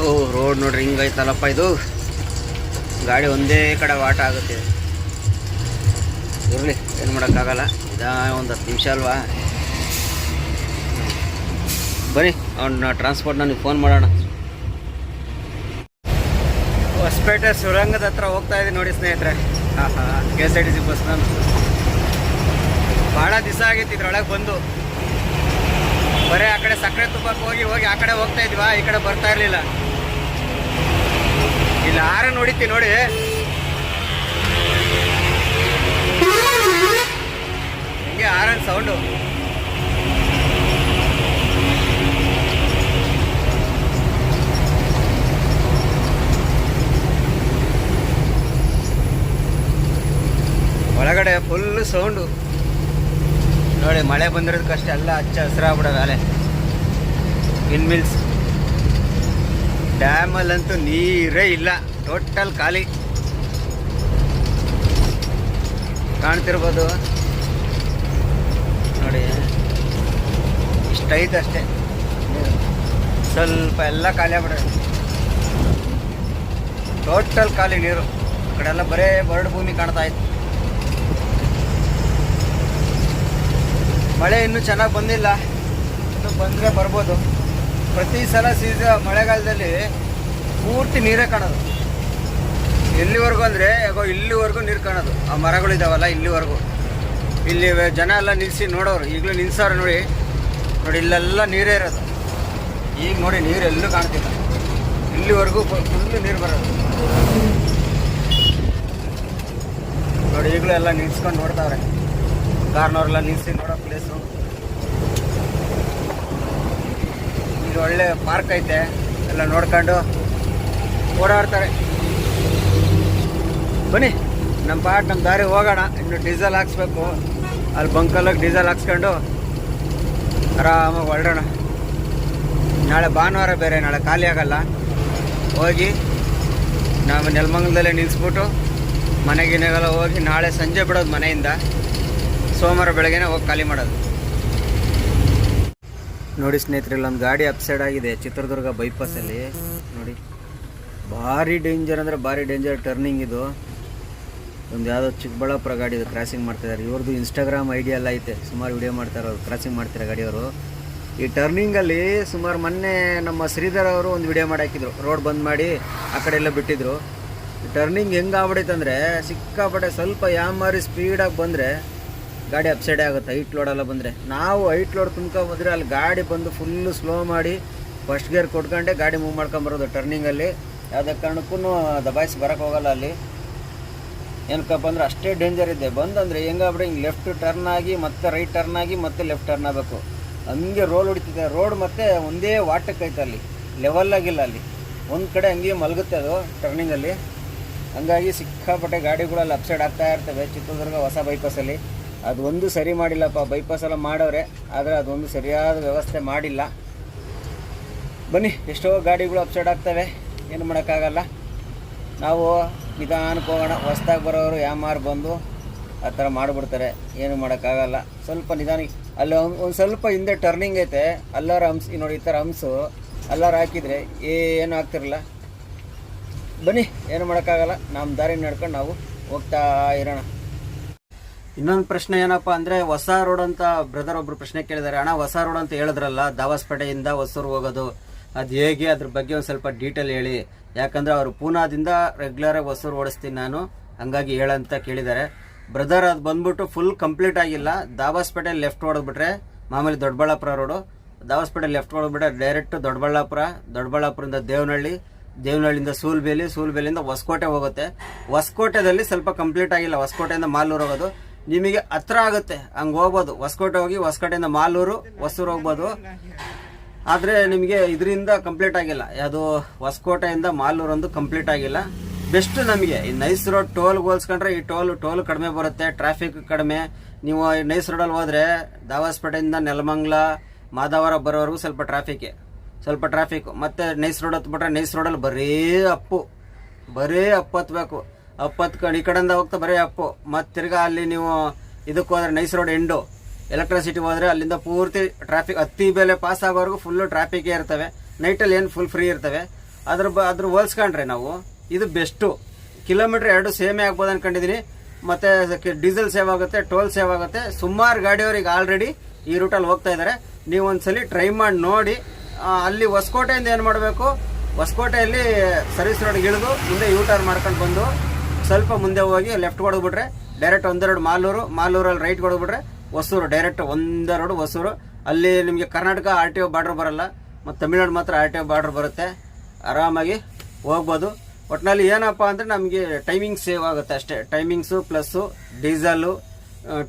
S1: ಓ, ರೋಡ್ ನೋಡ್ರಿ ಹಿಂಗೈತಲ್ಲಪ್ಪ ಇದು. ಗಾಡಿ ಒಂದೇ ಕಡೆ ವಾಟ ಆಗುತ್ತೆ. ಇರಲಿ, ಏನು ಮಾಡೋಕ್ಕಾಗಲ್ಲ. ಇದಾ ಒಂದು ಹತ್ತು ನಿಮಿಷ ಅಲ್ವಾ? ಅವ್ನ ಟ್ರಾನ್ಸ್ಪೋರ್ಟ್ ನನಗೆ ಫೋನ್ ಮಾಡೋಣ. ಹೊಸಪೇಟೆ ಸುರಂಗದ ಹತ್ರ ಹೋಗ್ತಾ ಇದ್ದೀನಿ ನೋಡಿ ಸ್ನೇಹಿತರೆ. ಹಾಂ ಹಾಂ K S R T C bus ನಾನು ಭಾಳ ದಿವಸ ಆಗೈತಿ ಇದ್ರೊಳಗೆ ಬಂದು. ಬರೀ ಆ ಕಡೆ ಸಕ್ಕರೆ ತುಪ್ಪಕ್ಕೆ ಹೋಗಿ ಹೋಗಿ ಆ ಕಡೆ ಹೋಗ್ತಾ ಇದ್ವಾ. ಈ ಕಡೆ ಬರ್ತಾ ಇರಲಿಲ್ಲ. ಇಲ್ಲಿ ಆರ ನೋಡಿತಿ ನೋಡಿ. ಹಿಂಗೆ ಆರನ್ ಸೌಂಡು ಒಳಗಡೆ ಫುಲ್ ಸೌಂಡು ನೋಡಿ, ಮಳೆ ಬಂದಿರೋದಕ್ಕಷ್ಟೇ ಎಲ್ಲ ಹಚ್ಚ ಹಸಿರಾಗ್ಬಿಡೋದು ಅಲೆ. ಮಿಲ್ಸ್ ಡ್ಯಾಮಲ್ಲಂತೂ ನೀರೇ ಇಲ್ಲ ಟೋಟಲ್ ಖಾಲಿ. ಕಾಣ್ತಿರ್ಬೋದು. ನೋಡಿ ಇಷ್ಟೈತೆ ಅಷ್ಟೇ. ಸ್ವಲ್ಪ ಎಲ್ಲ ಖಾಲಿ ಆಗ್ಬಿಡೋದು. ಟೋಟಲ್ ಖಾಲಿ ನೀರು. ಆ ಕಡೆ ಎಲ್ಲ ಬರೇ ಬರಡು ಭೂಮಿ ಕಾಣ್ತಾ ಇತ್ತು. ಮಳೆ ಇನ್ನೂ ಚೆನ್ನಾಗಿ ಬಂದಿಲ್ಲ. ಇನ್ನು ಬಂದರೆ ಬರ್ಬೋದು. ಪ್ರತಿ ಸಲ ಸೀಸ ಮಳೆಗಾಲದಲ್ಲಿ ಪೂರ್ತಿ ನೀರೇ ಕಾಣೋದು. ಎಲ್ಲಿವರೆಗೂ ಅಂದರೆ, ಯಾಕೋ ಇಲ್ಲಿವರೆಗೂ ನೀರು ಕಾಣೋದು. ಆ ಮರಗಳಿದಾವಲ್ಲ ಇಲ್ಲಿವರೆಗೂ. ಇಲ್ಲಿ ಜನ ಎಲ್ಲ ನಿಲ್ಲಿಸಿ ನೋಡೋರು, ಈಗಲೂ ನಿಲ್ಸೋರು ನೋಡಿ. ನೋಡಿ, ಇಲ್ಲೆಲ್ಲ ನೀರೇ ಇರೋದು. ಈಗ ನೋಡಿ, ನೀರು ಎಲ್ಲೂ ಕಾಣ್ತಿಲ್ಲ. ಇಲ್ಲಿವರೆಗೂ ಫುಲ್ಲು ನೀರು ಬರೋದು. ನೋಡಿ, ಈಗಲೂ ಎಲ್ಲ ನಿಲ್ಸ್ಕೊಂಡು ನೋಡ್ತಾವ್ರೆ. ಕಾರ್ನವರೆಲ್ಲ ನಿಲ್ಸಿ ನೋಡೋ ಪ್ಲೇಸು ಇದು ಒಳ್ಳೆ ಪಾರ್ಕ್ ಐತೆ, ಎಲ್ಲ ನೋಡ್ಕೊಂಡು ಓಡಾಡ್ತಾರೆ. ಬನ್ನಿ ನಮ್ಮ ಪಾಟ್ ನಮ್ಮ ದಾರಿ ಹೋಗೋಣ. ಇನ್ನು ಡೀಸೆಲ್ ಹಾಕ್ಸ್ಬೇಕು. ಅಲ್ಲಿ ಬಂಕಲ್ಲಾಗ ಡೀಸೆಲ್ ಹಾಕ್ಸ್ಕೊಂಡು ಆರಾಮಾಗಿ ಹೊರಡೋಣ. ನಾಳೆ ಭಾನುವಾರ ಬೇರೆ, ನಾಳೆ ಖಾಲಿ ಆಗೋಲ್ಲ. ಹೋಗಿ ನಾವು ನೆಲಮಂಗಲದಲ್ಲೇ ನಿಲ್ಲಿಸ್ಬಿಟ್ಟು ಮನೆಗಿನೆಗೆಲ್ಲ ಹೋಗಿ ನಾಳೆ ಸಂಜೆ ಬಿಡೋದು ಮನೆಯಿಂದ. ಸೋಮವಾರ ಬೆಳಗ್ಗೆನೇ ಹೋಗಿ ಖಾಲಿ ಮಾಡೋದು. ನೋಡಿ ಸ್ನೇಹಿತರೆ, ಇಲ್ಲೊಂದು ಗಾಡಿ ಅಪ್ಸೈಡ್ ಆಗಿದೆ. ಚಿತ್ರದುರ್ಗ ಬೈಪಾಸಲ್ಲಿ ನೋಡಿ. ಭಾರಿ ಡೇಂಜರ್ ಅಂದರೆ ಭಾರಿ ಡೇಂಜರ್ ಟರ್ನಿಂಗ್ ಇದು. ಒಂದು ಯಾವುದೋ ಚಿಕ್ಕಬಳ್ಳಾಪುರ ಗಾಡಿ ಇದು ಕ್ರಾಸಿಂಗ್ ಮಾಡ್ತಿದ್ದಾರೆ ಇವ್ರದ್ದು ಇನ್ಸ್ಟಾಗ್ರಾಮ್ ಐಡಿ ಎಲ್ಲ ಐತೆ. ಸುಮಾರು ವಿಡಿಯೋ ಮಾಡ್ತಾರೆ ಕ್ರಾಸಿಂಗ್ ಮಾಡ್ತಾರೆ ಗಾಡಿಯವರು ಈ ಟರ್ನಿಂಗಲ್ಲಿ ಸುಮಾರು ಮೊನ್ನೆ ನಮ್ಮ ಶ್ರೀಧರ್ ಅವರು ಒಂದು ವಿಡಿಯೋ ಮಾಡಿ ಹಾಕಿದ್ರು. ರೋಡ್ ಬಂದ್ ಮಾಡಿ ಆ ಕಡೆ ಎಲ್ಲ ಬಿಟ್ಟಿದ್ರು. ಟರ್ನಿಂಗ್ ಹೆಂಗೆ ಆಗ್ಬಿಡೈತೆ ಅಂದರೆ ಸಿಕ್ಕಾಪಟ್ಟೆ ಸ್ವಲ್ಪ ಯಾಮಾರಿ ಸ್ಪೀಡಾಗಿ ಬಂದರೆ ಗಾಡಿ ಅಪ್ಸೈಡ್ ಆಗುತ್ತೆ ಹೈಟ್ ಲೋಡೆಲ್ಲ ಬಂದರೆ. ನಾವು ಹೈಟ್ ಲೋಡ್ ತುಂಬ್ಕೊ ಬಂದರೆ ಅಲ್ಲಿ ಗಾಡಿ ಬಂದು ಫುಲ್ಲು ಸ್ಲೋ ಮಾಡಿ ಫಸ್ಟ್ ಗೇರ್ ಕೊಟ್ಕೊಂಡೆ ಗಾಡಿ ಮೂವ್ ಮಾಡ್ಕೊಂಬರೋದು ಟರ್ನಿಂಗಲ್ಲಿ ಯಾವುದೇ ಕಾರಣಕ್ಕೂ ದಬಾಯಿಸಿ ಬರೋಕ್ಕೆ ಹೋಗಲ್ಲ ಅಲ್ಲಿ. ಏನಕ್ಕಪ್ಪ ಅಂದ್ರೆ ಅಷ್ಟೇ ಡೇಂಜರ್ ಇದೆ. ಬಂದಂದ್ರೆ ಹೆಂಗಾಗ್ಬಿಡಿ ಹಿಂಗೆ ಲೆಫ್ಟ್ ಟರ್ನ್ ಆಗಿ, ಮತ್ತೆ ರೈಟ್ ಟರ್ನ್ ಆಗಿ, ಮತ್ತೆ ಲೆಫ್ಟ್ ಟರ್ನ್ ಆಗಬೇಕು. ಹಂಗೆ ರೋಲ್ ಹೊಡಿತಿದೆ ರೋಡ್ ಮತ್ತೆ ಒಂದೇ ವಾಟಕ್ಕೆ ಐತೆ ಅಲ್ಲಿ. ಲೆವೆಲ್ ಆಗಿಲ್ಲ ಅಲ್ಲಿ. ಒಂದು ಕಡೆ ಹಂಗೆ ಮಲಗುತ್ತೆ ಅದು ಟರ್ನಿಂಗಲ್ಲಿ ಹಂಗಾಗಿ ಸಿಕ್ಕಾಪಟ್ಟೆ ಗಾಡಿಗಳಲ್ಲಿ ಅಪ್ಸೈಡ್ ಆಗ್ತಾ ಇರ್ತವೆ. ಚಿತ್ರದುರ್ಗ ಹೊಸ ಬೈಪಾಸಲ್ಲಿ ಅದು ಒಂದು ಸರಿ ಮಾಡಿಲ್ಲಪ್ಪ ಬೈಪಾಸ್ ಎಲ್ಲ ಮಾಡವ್ರೆ ಆದರೆ ಅದೊಂದು ಸರಿಯಾದ ವ್ಯವಸ್ಥೆ ಮಾಡಿಲ್ಲ. ಬನ್ನಿ, ಎಷ್ಟೋ ಗಾಡಿಗಳು ಅಪ್ಸೈಡ್ ಆಗ್ತವೆ, ಏನು ಮಾಡೋಕ್ಕಾಗಲ್ಲ. ನಾವು ನಿಧಾನಕ್ಕೆ ಹೋಗೋಣ, ಹೊಸ್ದಾಗಿ ಬರೋರು ಯಾಮಾರು ಬಂದು ಆ ಥರ ಮಾಡಿಬಿಡ್ತಾರೆ, ಏನು ಮಾಡೋಕ್ಕಾಗಲ್ಲ. ಸ್ವಲ್ಪ ನಿಧಾನ, ಅಲ್ಲಿ ಒಂದು ಸ್ವಲ್ಪ ಹಿಂದೆ ಟರ್ನಿಂಗ್ ಐತೆ, ಅಲ್ಲಾರ ಈ ನೋಡಿ ಈ ಥರ ಹಂಸು, ಅಲ್ಲಾರ ಹಾಕಿದರೆ ಏನು ಆಗ್ತಿರಲ್ಲ ಬನ್ನಿ, ಏನು ಮಾಡೋಕ್ಕಾಗಲ್ಲ ನಮ್ಮ ದಾರಿ ನಡ್ಕೊಂಡು ನಾವು ಹೋಗ್ತಾ ಇರೋಣ. ಇನ್ನೊಂದು ಪ್ರಶ್ನೆ ಏನಪ್ಪ ಅಂದ್ರೆ ಹೊಸ ರೋಡ್ ಅಂತ ಬ್ರದರ್ ಒಬ್ರು ಪ್ರಶ್ನೆ ಕೇಳಿದ್ದಾರೆ. ಅಣ್ಣ ಹೊಸ ರೋಡ್ ಅಂತ ಹೇಳಿದ್ರಲ್ಲ ದಾವಸ್ಪೇಟೆಯಿಂದ ಹೊಸೂರು ಹೋಗೋದು. ಅದು ಹೇಗೆ? ಅದ್ರ ಬಗ್ಗೆ ಒಂದು ಸ್ವಲ್ಪ ಡೀಟೇಲ್ ಹೇಳಿ. ಯಾಕಂದ್ರೆ ಅವರು ಪೂನಾದಿಂದ ರೆಗ್ಯುಲರಾಗಿ ಹೊಸೂರು ಓಡಿಸ್ತೀನಿ ನಾನು. ಹಂಗಾಗಿ ಹೇಳಂತ ಕೇಳಿದ್ದಾರೆ. ಬ್ರದರ್ ಅದು ಬಂದ್ಬಿಟ್ಟು ಫುಲ್ ಕಂಪ್ಲೀಟ್ ಆಗಿಲ್ಲ. ದಾಬಾಸ್ಪೇಟೆ ಲೆಫ್ಟ್ ಹೊಡೆದ್ಬಿಟ್ರೆ ಮಾಮೂಲಿ ದೊಡ್ಡಬಳ್ಳಾಪುರ ರೋಡು ದಾವಸ್ಪೇಟೆ ಲೆಫ್ಟ್ ಹೊಡೆದ್ಬಿಟ್ರೆ ಡೈರೆಕ್ಟ್ ದೊಡ್ಡಬಳ್ಳಾಪುರ, ದೊಡ್ಡಬಳ್ಳಾಪುರದಿಂದ ದೇವನಹಳ್ಳಿ, ದೇವನಹಳ್ಳಿಯಿಂದ ಸೂಲ್ಬೇಲಿ, ಸೂಲ್ಬೇಲಿಯಿಂದ ಹೊಸಕೋಟೆ ಹೋಗುತ್ತೆ. ಹೊಸಕೋಟೆದಲ್ಲಿ ಸ್ವಲ್ಪ ಕಂಪ್ಲೀಟ್ ಆಗಿಲ್ಲ. ಹೊಸಕೋಟೆಯಿಂದ ಮಾಲೂರು ಹೋಗೋದು. ನಿಮಗೆ ಹತ್ರ ಆಗುತ್ತೆ. ಹಂಗೆ ಹೋಗ್ಬೋದು. ಹೊಸಕೋಟೆ ಹೋಗಿ ಹೊಸಕೋಟೆಯಿಂದ ಮಾಲೂರು, ಹೊಸೂರು ಹೋಗ್ಬೋದು. ಆದರೆ ನಿಮಗೆ ಇದರಿಂದ ಕಂಪ್ಲೀಟ್ ಆಗಿಲ್ಲ. ಅದು ಹೊಸಕೋಟೆಯಿಂದ ಮಾಲೂರು ಒಂದು ಕಂಪ್ಲೀಟ್ ಆಗಿಲ್ಲ. ಬೆಸ್ಟ್ ನಮಗೆ. ಈ ನೈಸ್ ರೋಡ್ ಟೋಲ್ಗೆ ಹೋಲ್ಸ್ಕೊಂಡ್ರೆ ಈ ಟೋಲ್ ಟೋಲ್ ಕಡಿಮೆ ಬರುತ್ತೆ. ಟ್ರಾಫಿಕ್ ಕಡಿಮೆ. ನೀವು ಈ ನೈಸ್ ರೋಡಲ್ಲಿ ಹೋದರೆ ದಾವಾಸ್ಪೇಟೆಯಿಂದ ನೆಲಮಂಗ್ಲ, ಮಾದಾವರ ಬರೋವರೆಗೂ ಸ್ವಲ್ಪ ಟ್ರಾಫಿಕ್ ಸ್ವಲ್ಪ ಟ್ರಾಫಿಕ್ ಮತ್ತು ನೈಸ್ ರೋಡ್ ಹತ್ಬಿಟ್ರೆ ನೈಸ್ ರೋಡಲ್ಲಿ ಬರೀ ಅಪ್ಪು. ಬರೀ ಅಪ್ಪು ಹತ್ಬೇಕು. ಅಪ್ಪು ಹತ್ಕೊಂಡು ಈ ಕಡೆಯಿಂದ ಹೋಗ್ತಾ ಬರೀ ಅಪ್ಪು. ಮತ್ತೆ ತಿರ್ಗಾ ಅಲ್ಲಿ ನೀವು ಇದಕ್ಕೆ ಹೋದ್ರೆ ನೈಸ್ ರೋಡ್ ಎಂಡು. ಎಲೆಕ್ಟ್ರಿಸಿಟಿ ಹೋದರೆ ಅಲ್ಲಿಂದ ಪೂರ್ತಿ ಟ್ರಾಫಿಕ್ ಹತ್ತಿ ಬೆಲೆ ಪಾಸ್ ಆಗೋವರೆಗೂ ಫುಲ್ಲು ಟ್ರಾಫಿಕೇ ಇರ್ತವೆ. ನೈಟಲ್ಲಿ ಏನು ಫುಲ್ ಫ್ರೀ ಇರ್ತವೆ. ಅದ್ರ ಬ, ಅದ್ರ ಹೋಲ್ಸ್ಕೊಂಡ್ರೆ ನಾವು ಇದು ಬೆಸ್ಟು ಕಿಲೋಮೀಟ್ರ್ ಎರಡು ಸೇಮೇ ಆಗ್ಬೋದು ಅಂದ್ಕೊಂಡಿದ್ದೀನಿ ಮತ್ತು ಡೀಸೆಲ್ ಸೇವ್ ಆಗುತ್ತೆ ಟೋಲ್ ಸೇವ್ ಆಗುತ್ತೆ. ಸುಮಾರು ಗಾಡಿಯವ್ರಿಗೆ ಆಲ್ರೆಡಿ ಈ ರೂಟಲ್ಲಿ ಹೋಗ್ತಾ ಇದ್ದಾರೆ ನೀವು ಒಂದ್ಸಲಿ ಟ್ರೈ ಮಾಡಿ ನೋಡಿ. ಅಲ್ಲಿ ಹೊಸಕೋಟೆಯಿಂದ ಏನು ಮಾಡಬೇಕು? ಹೊಸಕೋಟೆಯಲ್ಲಿ ಸರ್ವಿಸ್ ರೋಡ್ಗೆ ಇಳಿದು ಮುಂದೆ ಯೂ ಟರ್ನ್ ಮಾಡ್ಕೊಂಡು ಬಂದು ಸ್ವಲ್ಪ ಮುಂದೆ ಹೋಗಿ ಲೆಫ್ಟ್ ಹೊಡೆದ್ಬಿಟ್ರೆ ಡೈರೆಕ್ಟ್ ಒಂದೆರಡು ಮಾಲೂರು, ಮಾಲೂರಲ್ಲಿ ರೈಟ್ ಹೊಡೆದ್ಬಿಟ್ರೆ ಹೊಸೂರು ಡೈರೆಕ್ಟ್ ಒಂದೆರಡು ಹೊಸೂರು. ಅಲ್ಲಿ ನಿಮಗೆ Karnataka R T O border ಬರಲ್ಲ, ಮತ್ತು ತಮಿಳ್ನಾಡು ಮಾತ್ರ ಆರ್ ಟಿ ಒ ಬಾರ್ಡ್ರ್ ಬರುತ್ತೆ. ಆರಾಮಾಗಿ ಹೋಗ್ಬೋದು. ಒಟ್ಟಿನಲ್ಲಿ ಏನಪ್ಪ ಅಂದರೆ ನಮಗೆ ಟೈಮಿಂಗ್ ಸೇವ್ ಆಗುತ್ತೆ ಅಷ್ಟೇ. ಟೈಮಿಂಗ್ಸು ಪ್ಲಸ್ಸು ಡೀಸಲು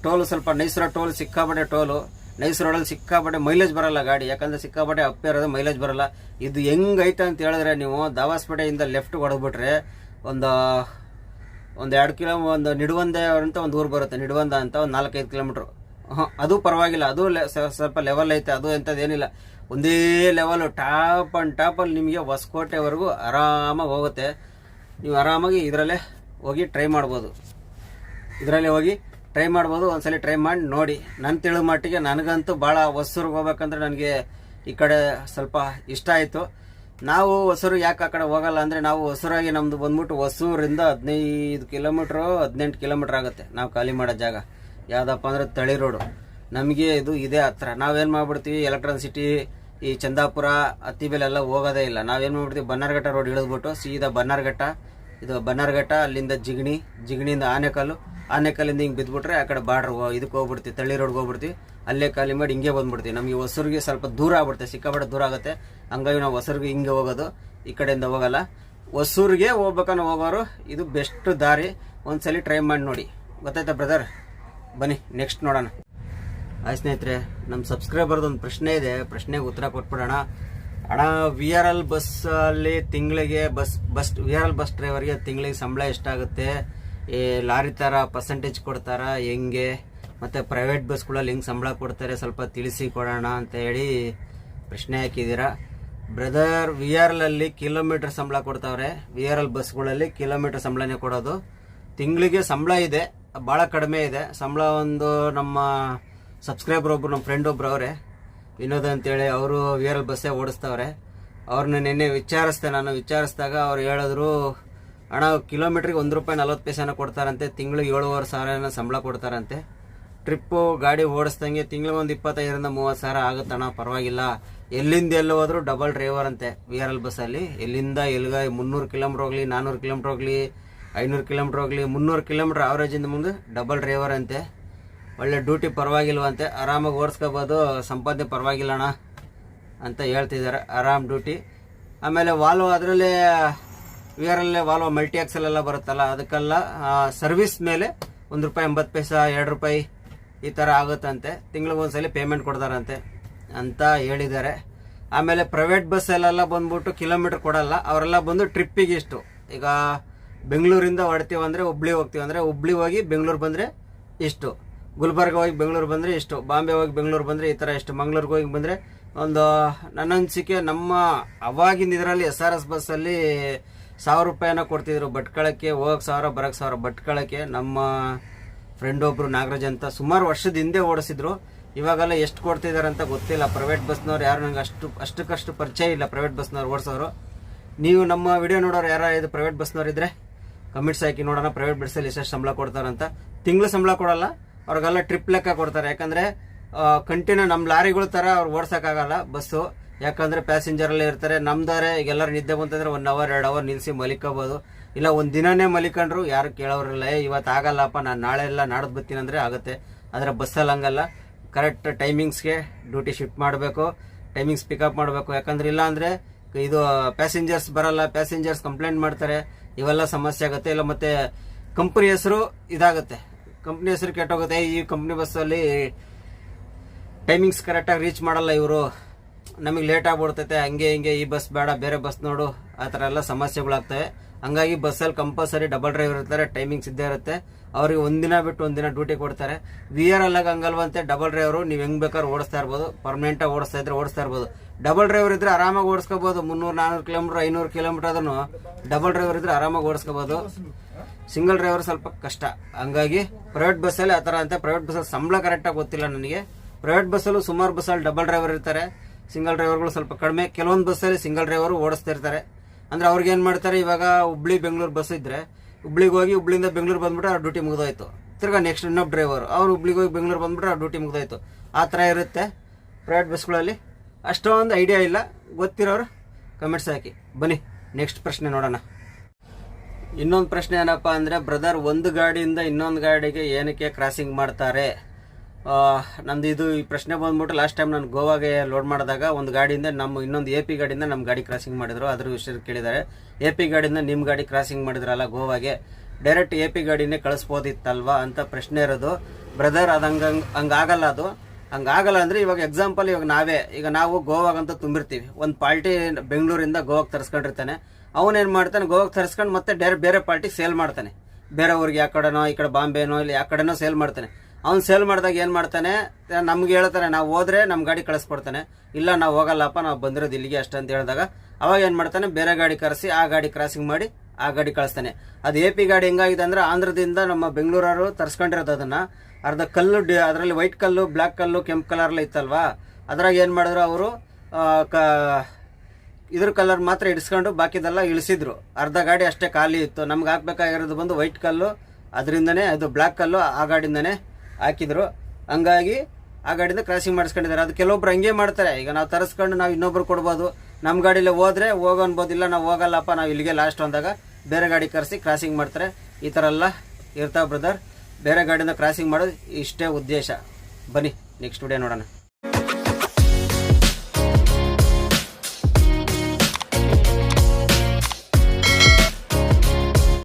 S1: ಟೋಲು ಸ್ವಲ್ಪ ನೈಸ್ ರೋಡ್ ಟೋಲ್ ಸಿಕ್ಕಾಪಟ್ಟೆ ಟೋಲು ನೈಸ್ ರೋಡಲ್ಲಿ ಸಿಕ್ಕಾಪಟ್ಟೆ ಮೈಲೇಜ್ ಬರಲ್ಲ ಗಾಡಿ. ಯಾಕಂದರೆ ಸಿಕ್ಕಾಪಟ್ಟೆ ಅಪ್ಪ ಇರೋದು ಮೈಲೇಜ್ ಬರಲ್ಲ. ಇದು ಹೆಂಗೈತೆ ಅಂತ ಹೇಳಿದ್ರೆ ನೀವು ದಾವಾಸ್ಪೇಟೆಯಿಂದ ಲೆಫ್ಟ್ ಹೊಡೆದ್ಬಿಟ್ರೆ ಒಂದು ಒಂದು ಎರಡು ಕಿಲೋ, ಒಂದು ನಿಡುವಂದೆ ಅಂತ ಒಂದು ಊರು ಬರುತ್ತೆ. ನಿಡುವಂದ ಅಂತ ಒಂದು ನಾಲ್ಕೈದು ಕಿಲೋಮೀಟ್ರ್. ಹಾಂ, ಅದು ಪರವಾಗಿಲ್ಲ. ಅದು ಸ್ವಲ್ಪ ಲೆವೆಲ್ ಐತೆ. ಅದು ಎಂಥದ್ದು ಏನಿಲ್ಲ. ಒಂದೇ ಲೆವೆಲು ಟಾಪ್ ಆ್ಯಂಡ್ ಟಾಪಲ್ಲಿ ನಿಮಗೆ ಹೊಸಕೋಟೆವರೆಗೂ ಆರಾಮಾಗಿ ಹೋಗುತ್ತೆ. ನೀವು ಆರಾಮಾಗಿ ಇದರಲ್ಲೇ ಹೋಗಿ ಟ್ರೈ ಮಾಡ್ಬೋದು. ಇದರಲ್ಲೇ ಹೋಗಿ ಟ್ರೈ ಮಾಡ್ಬೋದು. ಒಂದ್ಸಲ ಟ್ರೈ ಮಾಡಿ ನೋಡಿ. ನನ್ನ ತಿಳಿದ ಮಟ್ಟಿಗೆ ನನಗಂತೂ ಭಾಳ ಹೊಸೂರಿಗೆ ಹೋಗ್ಬೇಕಂದ್ರೆ ನನಗೆ ಈ ಕಡೆ ಸ್ವಲ್ಪ ಇಷ್ಟ ಆಯಿತು. ನಾವು ಹೊಸೂರು ಯಾಕೆ ಆ ಕಡೆ ಹೋಗಲ್ಲ ಅಂದರೆ ನಾವು ಹೊಸರಾಗಿ ನಮ್ಮದು ಬಂದ್ಬಿಟ್ಟು ಹೊಸೂರಿಂದ ಹದಿನೈದು ಕಿಲೋಮೀಟ್ರು, ಹದಿನೆಂಟು ಕಿಲೋಮೀಟ್ರ್ ಆಗುತ್ತೆ ನಾವು ಖಾಲಿ ಮಾಡೋ ಜಾಗ. ಯಾವುದಪ್ಪ ಅಂದರೆ ತಳಿ ರೋಡು. ನಮಗೆ ಇದು ಇದೇ ಹತ್ರ. ನಾವೇನು ಮಾಡ್ಬಿಡ್ತೀವಿ, ಎಲೆಕ್ಟ್ರಾನ್ ಸಿಟಿ, ಈ ಚಂದಾಪುರ, ಹತ್ತಿಬೇಲೆಲ್ಲ ಹೋಗೋದೇ ಇಲ್ಲ. ನಾವೇನು ಮಾಡ್ಬಿಡ್ತೀವಿ, ಬನ್ನಾರ್ಘಟ್ಟ ರೋಡ್ ಇಳಿದ್ಬಿಟ್ಟು ಸೀದಾ ಬನ್ನಾರ್ಘಟ್ಟ, ಇದು ಬನ್ನಾರ್ಘಟ್ಟ, ಅಲ್ಲಿಂದ ಜಿಗಣಿ, ಜಿಗಣಿಯಿಂದ ಆನೆಕಲ್ಲು. ಆನೆಕಲ್ಲಿಂದ ಹಿಂಗೆ ಬಿದ್ದುಬಿಟ್ರೆ ಆ ಕಡೆ ಬಾರ್ಡ್ರ್ ಇದಕ್ಕೆ ಹೋಗ್ಬಿಡ್ತೀವಿ ತಳ್ಳಿ ರೋಡ್ಗೆ ಹೋಗ್ಬಿಡ್ತೀವಿ. ಅಲ್ಲೇ ಖಾಲಿ ಮಾಡಿ ಹಿಂಗೆ ಬಂದ್ಬಿಡ್ತೀವಿ. ನಮಗೆ ಹೊಸೂರಿಗೆ ಸ್ವಲ್ಪ ದೂರ ಆಗ್ಬಿಡುತ್ತೆ ಸಿಕ್ಕಾಪಟ್ಟೆ ದೂರ ಆಗುತ್ತೆ. ಹಂಗಾಗಿ ನಾವು ಹೊಸರಿಗೆ ಹಿಂಗೆ ಹೋಗೋದು, ಈ ಕಡೆಯಿಂದ ಹೋಗಲ್ಲ. ಹೊಸೂರಿಗೆ ಹೋಗ್ಬೇಕನ್ನೋ ಹೋಗೋರು, ಇದು ಬೆಸ್ಟ್ ದಾರಿ. ಒಂದ್ಸಲಿ ಟ್ರೈ ಮಾಡಿ ನೋಡಿ. ಗೊತ್ತಾಯ್ತಾ ಬ್ರದರ್ ಬನ್ನಿ ನೆಕ್ಸ್ಟ್ ನೋಡೋಣ. ಆಯ್ತು ಸ್ನೇಹಿತರೆ ನಮ್ಮ ಸಬ್ಸ್ಕ್ರೈಬರ್ದು ಒಂದು ಪ್ರಶ್ನೆ ಇದೆ. ಪ್ರಶ್ನೆಗೆ ಉತ್ತರ ಕೊಟ್ಬಿಡೋಣ. ಅಣ್ಣ ವಿ ಆರ್ ಎಲ್ ಬಸ್ಸಲ್ಲಿ ತಿಂಗಳಿಗೆ bus bus V R L bus ಡ್ರೈವರ್ಗೆ ತಿಂಗಳಿಗೆ ಸಂಬಳ ಎಷ್ಟಾಗುತ್ತೆ? ಈ ಲಾರಿ ಥರ ಪರ್ಸೆಂಟೇಜ್ ಕೊಡ್ತಾರಾ? ಹೆಂಗೆ? ಮತ್ತು ಪ್ರೈವೇಟ್ ಬಸ್ಗಳಲ್ಲಿ ಹೆಂಗೆ ಸಂಬಳ ಕೊಡ್ತಾರೆ. ಸ್ವಲ್ಪ ತಿಳಿಸಿ ಕೊಡೋಣ ಅಂತ ಹೇಳಿ ಪ್ರಶ್ನೆ ಹಾಕಿದ್ದೀರಾ. Brother V R L kilometre ಸಂಬಳ ಕೊಡ್ತಾವ್ರೆ. ವಿ ಆರ್ ಎಲ್ ಬಸ್ಗಳಲ್ಲಿ ಕಿಲೋಮೀಟರ್ ಸಂಬಳನೇ ಕೊಡೋದು. ತಿಂಗಳಿಗೆ ಸಂಬಳ ಇದೆ. ಭಾಳ ಕಡಿಮೆ ಇದೆ. ಸಂಬಳ ಒಂದು ನಮ್ಮ ಸಬ್ಸ್ಕ್ರೈಬರ್ ಒಬ್ರು, ನಮ್ಮ ಫ್ರೆಂಡ್ ಒಬ್ರು ಅವರೇ. ವಿನೋದ್ ಅಂತೇಳಿ ಅವರು ವಿ ಆರ್ ಎಲ್ ಬಸ್ಸೇ ಓಡಿಸ್ತಾವ್ರೆ. ಅವ್ರನ್ನ ನಿನ್ನೆ ವಿಚಾರಿಸ್ದೆ ನಾನು. ವಿಚಾರಿಸಿದಾಗ ಅವ್ರು ಹೇಳಿದ್ರು, ಅಣ್ಣ ಕಿಲೋಮೀಟ್ರಿಗೆ ಒಂದು ರೂಪಾಯಿ ನಲ್ವತ್ತು ಪೈಸೆನ ಕೊಡ್ತಾರಂತೆ. ತಿಂಗಳಿಗೆ ಏಳುವರೆ ಸಾವಿರನ ಸಂಬಳ ಕೊಡ್ತಾರಂತೆ. ಟ್ರಿಪ್ಪು ಗಾಡಿ ಓಡಿಸ್ದಂಗೆ ತಿಂಗಳಿಗೆ ಒಂದು ಇಪ್ಪತ್ತೈದರಿಂದ ಮೂವತ್ತು ಸಾವಿರ ಆಗುತ್ತಣ್ಣ ಪರವಾಗಿಲ್ಲ. ಎಲ್ಲಿಂದ ಎಲ್ಲಿ ಹೋದರೂ ಡಬಲ್ ಡ್ರೈವರ್ ಅಂತೆ ವಿ ಆರ್ ಎಲ್ ಬಸ್ಸಲ್ಲಿ ಎಲ್ಲಿಂದ ಎಲ್ಲಿಗ ಮುನ್ನೂರು ಕಿಲೋಮೀಟ್ರ್ ಹೋಗಲಿ ನಾನ್ನೂರು ಕಿಲೋಮೀಟ್ರ್ ಹೋಗಲಿ, ಐನೂರು ಕಿಲೋಮೀಟ್ರ್ ಹೋಗಲಿ, ಮುನ್ನೂರು ಕಿಲೋಮೀಟ್ರ್ ಅವರೇಜಿಂದ ಮುಂದೆ ಡಬಲ್ ಡ್ರೈವರ್ ಅಂತೆ. ಒಳ್ಳೆ ಡ್ಯೂಟಿ ಪರವಾಗಿಲ್ವಂತೆ ಆರಾಮಾಗಿ ಓಡಿಸ್ಕೋಬೋದು, ಸಂಪಾದನೆ ಪರವಾಗಿಲ್ಲ ಅಣ್ಣ ಅಂತ ಹೇಳ್ತಿದ್ದಾರೆ. ಆರಾಮ್ ಡ್ಯೂಟಿ ಆಮೇಲೆ ವಾಲ್ವ ಅದರಲ್ಲಿ ವಿ ಆರ್ ಎಲ್ಲೇ ವಾಲ್ವ ಮಲ್ಟಿ ಆಕ್ಸಲ್ ಎಲ್ಲ ಬರುತ್ತಲ್ಲ, ಅದಕ್ಕೆಲ್ಲ ಸರ್ವಿಸ್ ಮೇಲೆ ಒಂದು ರೂಪಾಯಿ ಎಂಬತ್ತು ಪೈಸಾ, ಎರಡು ರೂಪಾಯಿ ಈ ಥರ ಆಗುತ್ತಂತೆ. ತಿಂಗಳಿಗೆ ಒಂದ್ಸಲ ಪೇಮೆಂಟ್ ಕೊಡ್ತಾರಂತೆ ಅಂತ ಹೇಳಿದ್ದಾರೆ. ಆಮೇಲೆ ಪ್ರೈವೇಟ್ ಬಸ್ಸಲ್ಲೆಲ್ಲ ಬಂದ್ಬಿಟ್ಟು ಕಿಲೋಮೀಟ್ರ್ ಕೊಡಲ್ಲ. ಅವರೆಲ್ಲ ಬಂದು ಟ್ರಿಪ್ಪಿಗೆ ಇಷ್ಟು. ಈಗ ಬೆಂಗಳೂರಿಂದ ಹೊಡ್ತೀವಿ ಅಂದರೆ ಹುಬ್ಳಿ ಹೋಗ್ತೀವಿ ಅಂದರೆ ಹುಬ್ಳಿ ಹೋಗಿ ಬೆಂಗಳೂರು ಬಂದರೆ ಇಷ್ಟು. ಗುಲ್ಬರ್ಗ ಹೋಗಿ ಬೆಂಗಳೂರು ಬಂದರೆ ಇಷ್ಟು. ಬಾಂಬೆ ಹೋಗಿ ಬೆಂಗಳೂರು ಬಂದರೆ ಈ ಥರ ಇಷ್ಟು. ಮಂಗ್ಳೂರಿಗೆ ಹೋಗಿ ಬಂದರೆ ಒಂದು ನನ್ನ ಅನಿಸಿಕೆ ನಮ್ಮ ಅವಾಗಿನ ಇದರಲ್ಲಿ ಎಸ್ ಆರ್ ಎಸ್ ಬಸ್ಸಲ್ಲಿ ಸಾವಿರ ರೂಪಾಯಿನ ಕೊಡ್ತಿದ್ರು. ಭಟ್ಕಳಕ್ಕೆ ಹೋಗಕ್ಕೆ ಸಾವಿರ ಬರೋಕ್ಕೆ ಸಾವಿರ. ಭಟ್ಕಳಕ್ಕೆ ನಮ್ಮ ಫ್ರೆಂಡ್ ಒಬ್ರು ನಾಗರಾಜ್ ಅಂತ ಸುಮಾರು ವರ್ಷದ ಹಿಂದೆ ಓಡಿಸಿದ್ರು. ಇವಾಗೆಲ್ಲ ಎಷ್ಟು ಕೊಡ್ತಿದ್ದಾರೆ ಅಂತ ಗೊತ್ತಿಲ್ಲ. ಪ್ರೈವೇಟ್ ಬಸ್ನವ್ರು ಯಾರು ನಂಗೆ ಅಷ್ಟು, ಅಷ್ಟಕ್ಕಷ್ಟು ಪರಿಚಯ ಇಲ್ಲ ಪ್ರೈವೇಟ್ ಬಸ್ನವ್ರು ಓಡಿಸೋರು. ನೀವು ನಮ್ಮ ವಿಡಿಯೋ ನೋಡೋರು ಯಾರು ಇದು ಪ್ರೈವೇಟ್ ಬಸ್ನವ್ರು ಇದ್ರೆ? ಕಮೆಂಟ್ಸ್ ಹಾಕಿ ನೋಡೋಣ. ಪ್ರೈವೇಟ್ ಬಸ್ಸಲ್ಲಿ ಎಷ್ಟೆಷ್ಟು ಸಂಬಳ ಕೊಡ್ತಾರಂತ. ತಿಂಗಳು ಸಂಬಳ ಕೊಡಲ್ಲ. ಅವ್ರಿಗೆಲ್ಲ ಟ್ರಿಪ್ ಲೆಕ್ಕ ಕೊಡ್ತಾರೆ. ಯಾಕಂದ್ರೆ ಕಂಟಿನ್ಯೂ ನಮ್ಮ ಲಾರಿಗಳ ಥರ ಅವ್ರು ಓಡ್ಸೋಕ್ಕಾಗಲ್ಲ ಬಸ್ಸು ಯಾಕಂದ್ರೆ ಪ್ಯಾಸೆಂಜರ್ ಎಲ್ಲ ಇರ್ತಾರೆ. ನಮ್ದಾರೆ ಈಗ ಎಲ್ಲರೂ ನಿದ್ದೆ ಬಂತಂದ್ರೆ ಒನ್ ಅವರ್ ಎರಡು ಅವರ್ ನಿಲ್ಲಿಸಿ ಮಲಿಕೋಬೋದು. ಇಲ್ಲ, ಒಂದು ದಿನನೇ ಮಲಿಕೊಂಡ್ರು, ಯಾರು ಕೇಳೋರಿಲ್ಲ. ಏ ಇವತ್ತು ಆಗಲ್ಲಪ್ಪ, ನಾನು ನಾಳೆ ಎಲ್ಲ ನಾಡ್ದು ಬರ್ತೀನಿ ಅಂದರೆ ಆಗುತ್ತೆ. ಆದರೆ ಬಸ್ಸಲ್ಲಿ ಹಂಗಲ್ಲ. ಕರೆಕ್ಟ್ ಟೈಮಿಂಗ್ಸ್ಗೆ ಡ್ಯೂಟಿ ಶಿಫ್ಟ್ ಮಾಡಬೇಕು. ಟೈಮಿಂಗ್ಸ್ ಪಿಕಪ್ ಮಾಡಬೇಕು. ಯಾಕಂದ್ರೆ ಇಲ್ಲ ಅಂದ್ರೆ ಇದು ಪ್ಯಾಸೆಂಜರ್ಸ್ ಬರಲ್ಲ ಪ್ಯಾಸೆಂಜರ್ಸ್ ಕಂಪ್ಲೇಂಟ್ ಮಾಡ್ತಾರೆ. ಇವೆಲ್ಲ ಸಮಸ್ಯೆ ಆಗುತ್ತೆ. ಇಲ್ಲ, ಮತ್ತೆ ಕಂಪನಿ ಹೆಸರು ಇದಾಗುತ್ತೆ. ಕಂಪ್ನಿ ಹೆಸರು ಕೆಟ್ಟೋಗುತ್ತೆ. ಈ ಕಂಪ್ನಿ ಬಸ್ಸಲ್ಲಿ ಟೈಮಿಂಗ್ಸ್ ಕರೆಕ್ಟಾಗಿ ರೀಚ್ ಮಾಡಲ್ಲ ಇವರು. ನಮಗೆ ಲೇಟ್ ಆಗ್ಬಿಡ್ತೈತೆ, ಹಂಗೆ ಹಿಂಗೆ ಈ ಬಸ್ ಬೇಡ, ಬೇರೆ ಬಸ್ ನೋಡು, ಆ ಥರ ಎಲ್ಲ ಸಮಸ್ಯೆಗಳಾಗ್ತವೆ. ಹಂಗಾಗಿ ಬಸ್ಸಲ್ಲಿ ಕಂಪಲ್ಸರಿ ಡಬಲ್ ಡ್ರೈವರ್ ಇರ್ತಾರೆ ಟೈಮಿಂಗ್ಸ್ ಇದ್ದೇ ಇರುತ್ತೆ. ಅವ್ರಿಗೆ ಒಂದಿನ ಬಿಟ್ಟು ಒಂದಿನ ಡ್ಯೂಟಿ ಕೊಡ್ತಾರೆ. ವಿ ಆರ್ ಅಲ್ಲಾಗ ಹಂಗಲ್ವಂತೆ ಡಬಲ್ ಡ್ರೈವರು ನೀವು ಹೆಂಗ್ ಬೇಕಾದ್ರೆ ಓಡಿಸ್ತಾ ಇರ್ಬೋದು ಪರ್ಮನೆಂಟಾಗಿ ಓಡಿಸ್ತಾ ಇದ್ರೆ ಓಡಿಸ್ತಾ ಇರ್ಬೋದು. ಡಬಲ್ ಡ್ರೈವರ್ ಇದ್ರೆ ಆರಾಮಾಗಿ ಓಡಿಸ್ಕೋಬಹುದು ಮುನ್ನೂರು, ನಾನೂರು ಕಿಲೋಮೀಟರ್ ಐನೂರು ಕಿಲೋಮೀಟರ್ ಅದನ್ನು ಡಬಲ್ ಡ್ರೈವರ್ ಇದ್ರೆ ಆರಾಮಾಗಿ ಓಡಿಸ್ಕೋಬೋದು. ಸಿಂಗಲ್ ಡ್ರೈವರ್ ಸ್ವಲ್ಪ ಕಷ್ಟ. ಹಂಗಾಗಿ ಪ್ರೈವೇಟ್ ಬಸ್ಸಲ್ಲಿ ಆ ಥರ ಅಂತ ಪ್ರೈವೇಟ್ ಬಸ್ಸಲ್ಲಿ ಸಂಬಳ ಕರೆಕ್ಟಾಗಿ ಗೊತ್ತಿಲ್ಲ ನನಗೆ. ಪ್ರೈವೇಟ್ ಬಸ್ಸಲ್ಲೂ ಸುಮಾರು ಬಸ್ಸಲ್ಲಿ ಡಬಲ್ ಡ್ರೈವರ್ ಇರ್ತಾರೆ. ಸಿಂಗಲ್ ಡ್ರೈವರ್ಗಳು ಸ್ವಲ್ಪ ಕಡಿಮೆ. ಕೆಲವೊಂದು ಬಸ್ಸಲ್ಲಿ ಸಿಂಗಲ್ ಡ್ರೈವರು ಓಡಿಸ್ತಾ ಇರ್ತಾರೆ. ಅಂದ್ರೆ ಅವ್ರಿಗೆ ಏನು ಮಾಡ್ತಾರೆ, ಇವಾಗ ಹುಬ್ಳಿ, ಬೆಂಗಳೂರು ಬಸ್ ಇದ್ರೆ ಹುಬ್ಳಿಗೆ ಹೋಗಿ ಹುಬ್ಳಿಯಿಂದ ಬೆಂಗಳೂರು ಬಂದ್ಬಿಟ್ರೆ ಆ ಡ್ಯೂಟಿ ಮುಗಿದೋಯ್ತು. ತಿರ್ಗಾ ನೆಕ್ಸ್ಟ್ ಇನ್ನೊಬ್ಬ ಡ್ರೈವರ್ ಅವ್ರು ಹುಬ್ಳಿಗೆ ಹೋಗಿ ಬೆಂಗಳೂರು ಬಂದ್ಬಿಟ್ರೆ ಆ ಡ್ಯೂಟಿ ಮುಗಿದೋಯ್ತು. ಆ ಥರ ಇರುತ್ತೆ ಪ್ರೈವೇಟ್ ಬಸ್ಗಳಲ್ಲಿ ಅಷ್ಟೊಂದು ಐಡಿಯಾ ಇಲ್ಲ. ಗೊತ್ತಿರೋರು ಕಮೆಂಟ್ಸ್ ಹಾಕಿ. ಬನ್ನಿ ನೆಕ್ಸ್ಟ್ ಪ್ರಶ್ನೆ ನೋಡೋಣ. ಇನ್ನೊಂದು ಪ್ರಶ್ನೆ ಏನಪ್ಪಾ ಅಂದ್ರೆ ಬ್ರದರ್ ಒಂದು ಗಾಡಿಯಿಂದ ಇನ್ನೊಂದು ಗಾಡಿಗೆ ಏನಕ್ಕೆ ಕ್ರಾಸಿಂಗ್ ಮಾಡ್ತಾರೆ? ನಂದು ಇದು ಈ ಪ್ರಶ್ನೆ ಬಂದ್ಬಿಟ್ಟು ಲಾಸ್ಟ್ ಟೈಮ್ ನಾನು ಗೋವಾಗೆ ಲೋಡ್ ಮಾಡಿದಾಗ ಒಂದು ಗಾಡಿಯಿಂದ ನಮ್ಮ ಇನ್ನೊಂದು ಎ ಪಿ ಗಾಡಿಯಿಂದ ನಮ್ಮ ಗಾಡಿ ಕ್ರಾಸಿಂಗ್ ಮಾಡಿದ್ರು. ಅದ್ರ ವಿಷಯ ಕೇಳಿದ್ದಾರೆ. ಎ ಪಿ ಗಾಡಿಯಿಂದ ನಿಮ್ಮ ಗಾಡಿ ಕ್ರಾಸಿಂಗ್ ಮಾಡಿದ್ರಲ್ಲ ಗೋವಾಗೆ? ಡೈರೆಕ್ಟ್ ಎ ಪಿ ಗಾಡಿನೇ ಕಳಿಸ್ಬೋದಿತ್ತಲ್ವಾ ಅಂತ ಪ್ರಶ್ನೆ ಇರೋದು. ಬ್ರದರ್ ಅದು ಹಂಗ ಹಂಗಾಗಲ್ಲ ಅದು. ಹಂಗಾಗಲ್ಲ ಅಂದರೆ ಇವಾಗ ಎಕ್ಸಾಂಪಲ್ ಇವಾಗ ನಾವೇ. ಈಗ ನಾವು ಗೋವಾಗಂತ ತುಂಬಿರ್ತೀವಿ. ಒಂದು ಪಾರ್ಟಿ ಬೆಂಗಳೂರಿಂದ ಗೋವಾಗೆ ತರಿಸ್ಕೊಂಡಿರ್ತಾನೆ. ಅವನೇನು ಮಾಡ್ತಾನೆ? ಗೋವಾಗೆ ತರಿಸ್ಕೊಂಡು ಮತ್ತೆ ಡೈರೆಕ್ಟ್ ಬೇರೆ ಪಾರ್ಟಿ ಸೇಲ್ ಮಾಡ್ತಾನೆ. ಬೇರೆ ಊರಿಗೆ ಆ ಕಡೆನೋ ಈ ಕಡೆ ಬಾಂಬೆನೋ, ಇಲ್ಲಿ ಆ ಕಡೆನೋ ಸೇಲ್ ಮಾಡ್ತಾನೆ. ಅವ್ನು ಸೇಲ್ ಮಾಡಿದಾಗ ಏನು ಮಾಡ್ತಾನೆ? ನಮ್ಗೆ ಹೇಳ್ತಾನೆ, ನಾವು ಹೋದ್ರೆ ನಮ್ಮ ಗಾಡಿ ಕಳಿಸ್ಕೊಡ್ತಾನೆ. ಇಲ್ಲ, ನಾವು ಹೋಗಲ್ಲಪ್ಪ, ನಾವು ಬಂದಿರೋದು ಇಲ್ಲಿಗೆ ಅಷ್ಟೇ ಅಂತ ಹೇಳಿದಾಗ, ಅವಾಗ ಏನು ಮಾಡ್ತಾನೆ? ಬೇರೆ ಗಾಡಿ ಕರೆಸಿ, ಆ ಗಾಡಿ ಕ್ರಾಸಿಂಗ್ ಮಾಡಿ, ಆ ಗಾಡಿ ಕಳಿಸ್ತಾನೆ. ಅದು ಎ ಪಿ ಗಾಡಿ ಹೆಂಗಾಗಿದೆ ಅಂದ್ರೆ, ಆಂಧ್ರದಿಂದ ನಮ್ಮ ಬೆಂಗಳೂರವರು ತರಿಸ್ಕೊಂಡಿರೋದು ಅದನ್ನು. ಅರ್ಧ ಕಲ್ಲು ಅದರಲ್ಲಿ ವೈಟ್ ಕಲ್ಲು ಬ್ಲ್ಯಾಕ್ ಕಲ್ಲು, ಕೆಂಪು ಕಲರ್ಲ್ಲಿ ಇತ್ತಲ್ವಾ ಅದ್ರಾಗ ಏನು ಮಾಡಿದ್ರು ಅವರು ಕ, ಇದ್ರ ಕಲರ್ ಮಾತ್ರ ಇಡಿಸ್ಕೊಂಡು ಬಾಕಿದೆಲ್ಲ ಇಳಿಸಿದ್ರು. ಅರ್ಧ ಗಾಡಿ ಅಷ್ಟೇ ಖಾಲಿ ಇತ್ತು. ನಮ್ಗೆ ಹಾಕ್ಬೇಕಾಗಿರೋದು ಬಂದು ವೈಟ್ ಕಲ್ಲು, ಅದರಿಂದನೇ ಅದು ಬ್ಲ್ಯಾಕ್ ಕಲ್ಲು, ಆ ಗಾಡಿಯಿಂದನೇ ಹಾಕಿದ್ರು. ಹಂಗಾಗಿ ಆ ಗಾಡಿಯಿಂದ ಕ್ರಾಸಿಂಗ್ ಮಾಡಿಸ್ಕೊಂಡಿದ್ದಾರೆ. ಅದು ಕೆಲವೊಬ್ರು ಹಂಗೆ ಮಾಡ್ತಾರೆ. ಈಗ ನಾವು ತರಿಸ್ಕೊಂಡು ನಾವು ಇನ್ನೊಬ್ರು ಕೊಡ್ಬೋದು. ನಮ್ಮ ಗಾಡಿಲಿ ಹೋದ್ರೆ ಹೋಗೋ ಅನ್ಬೋದು. ಇಲ್ಲ ನಾವು ಹೋಗಲ್ಲಪ್ಪ, ನಾವು ಇಲ್ಲಿಗೆ ಲಾಸ್ಟ್ ಅಂದಾಗ ಬೇರೆ ಗಾಡಿ ಕರೆಸಿ ಕ್ರಾಸಿಂಗ್ ಮಾಡ್ತಾರೆ. ಈ ಥರ ಎಲ್ಲ ಇರ್ತಾವೆ ಬ್ರದರ್ ಬೇರೆ ಗಾಡಿಯಿಂದ ಕ್ರಾಸಿಂಗ್ ಮಾಡೋದು ಇಷ್ಟೇ ಉದ್ದೇಶ. ಬನ್ನಿ ನೆಕ್ಸ್ಟ್ ವಿಡಿಯೋ ನೋಡೋಣ.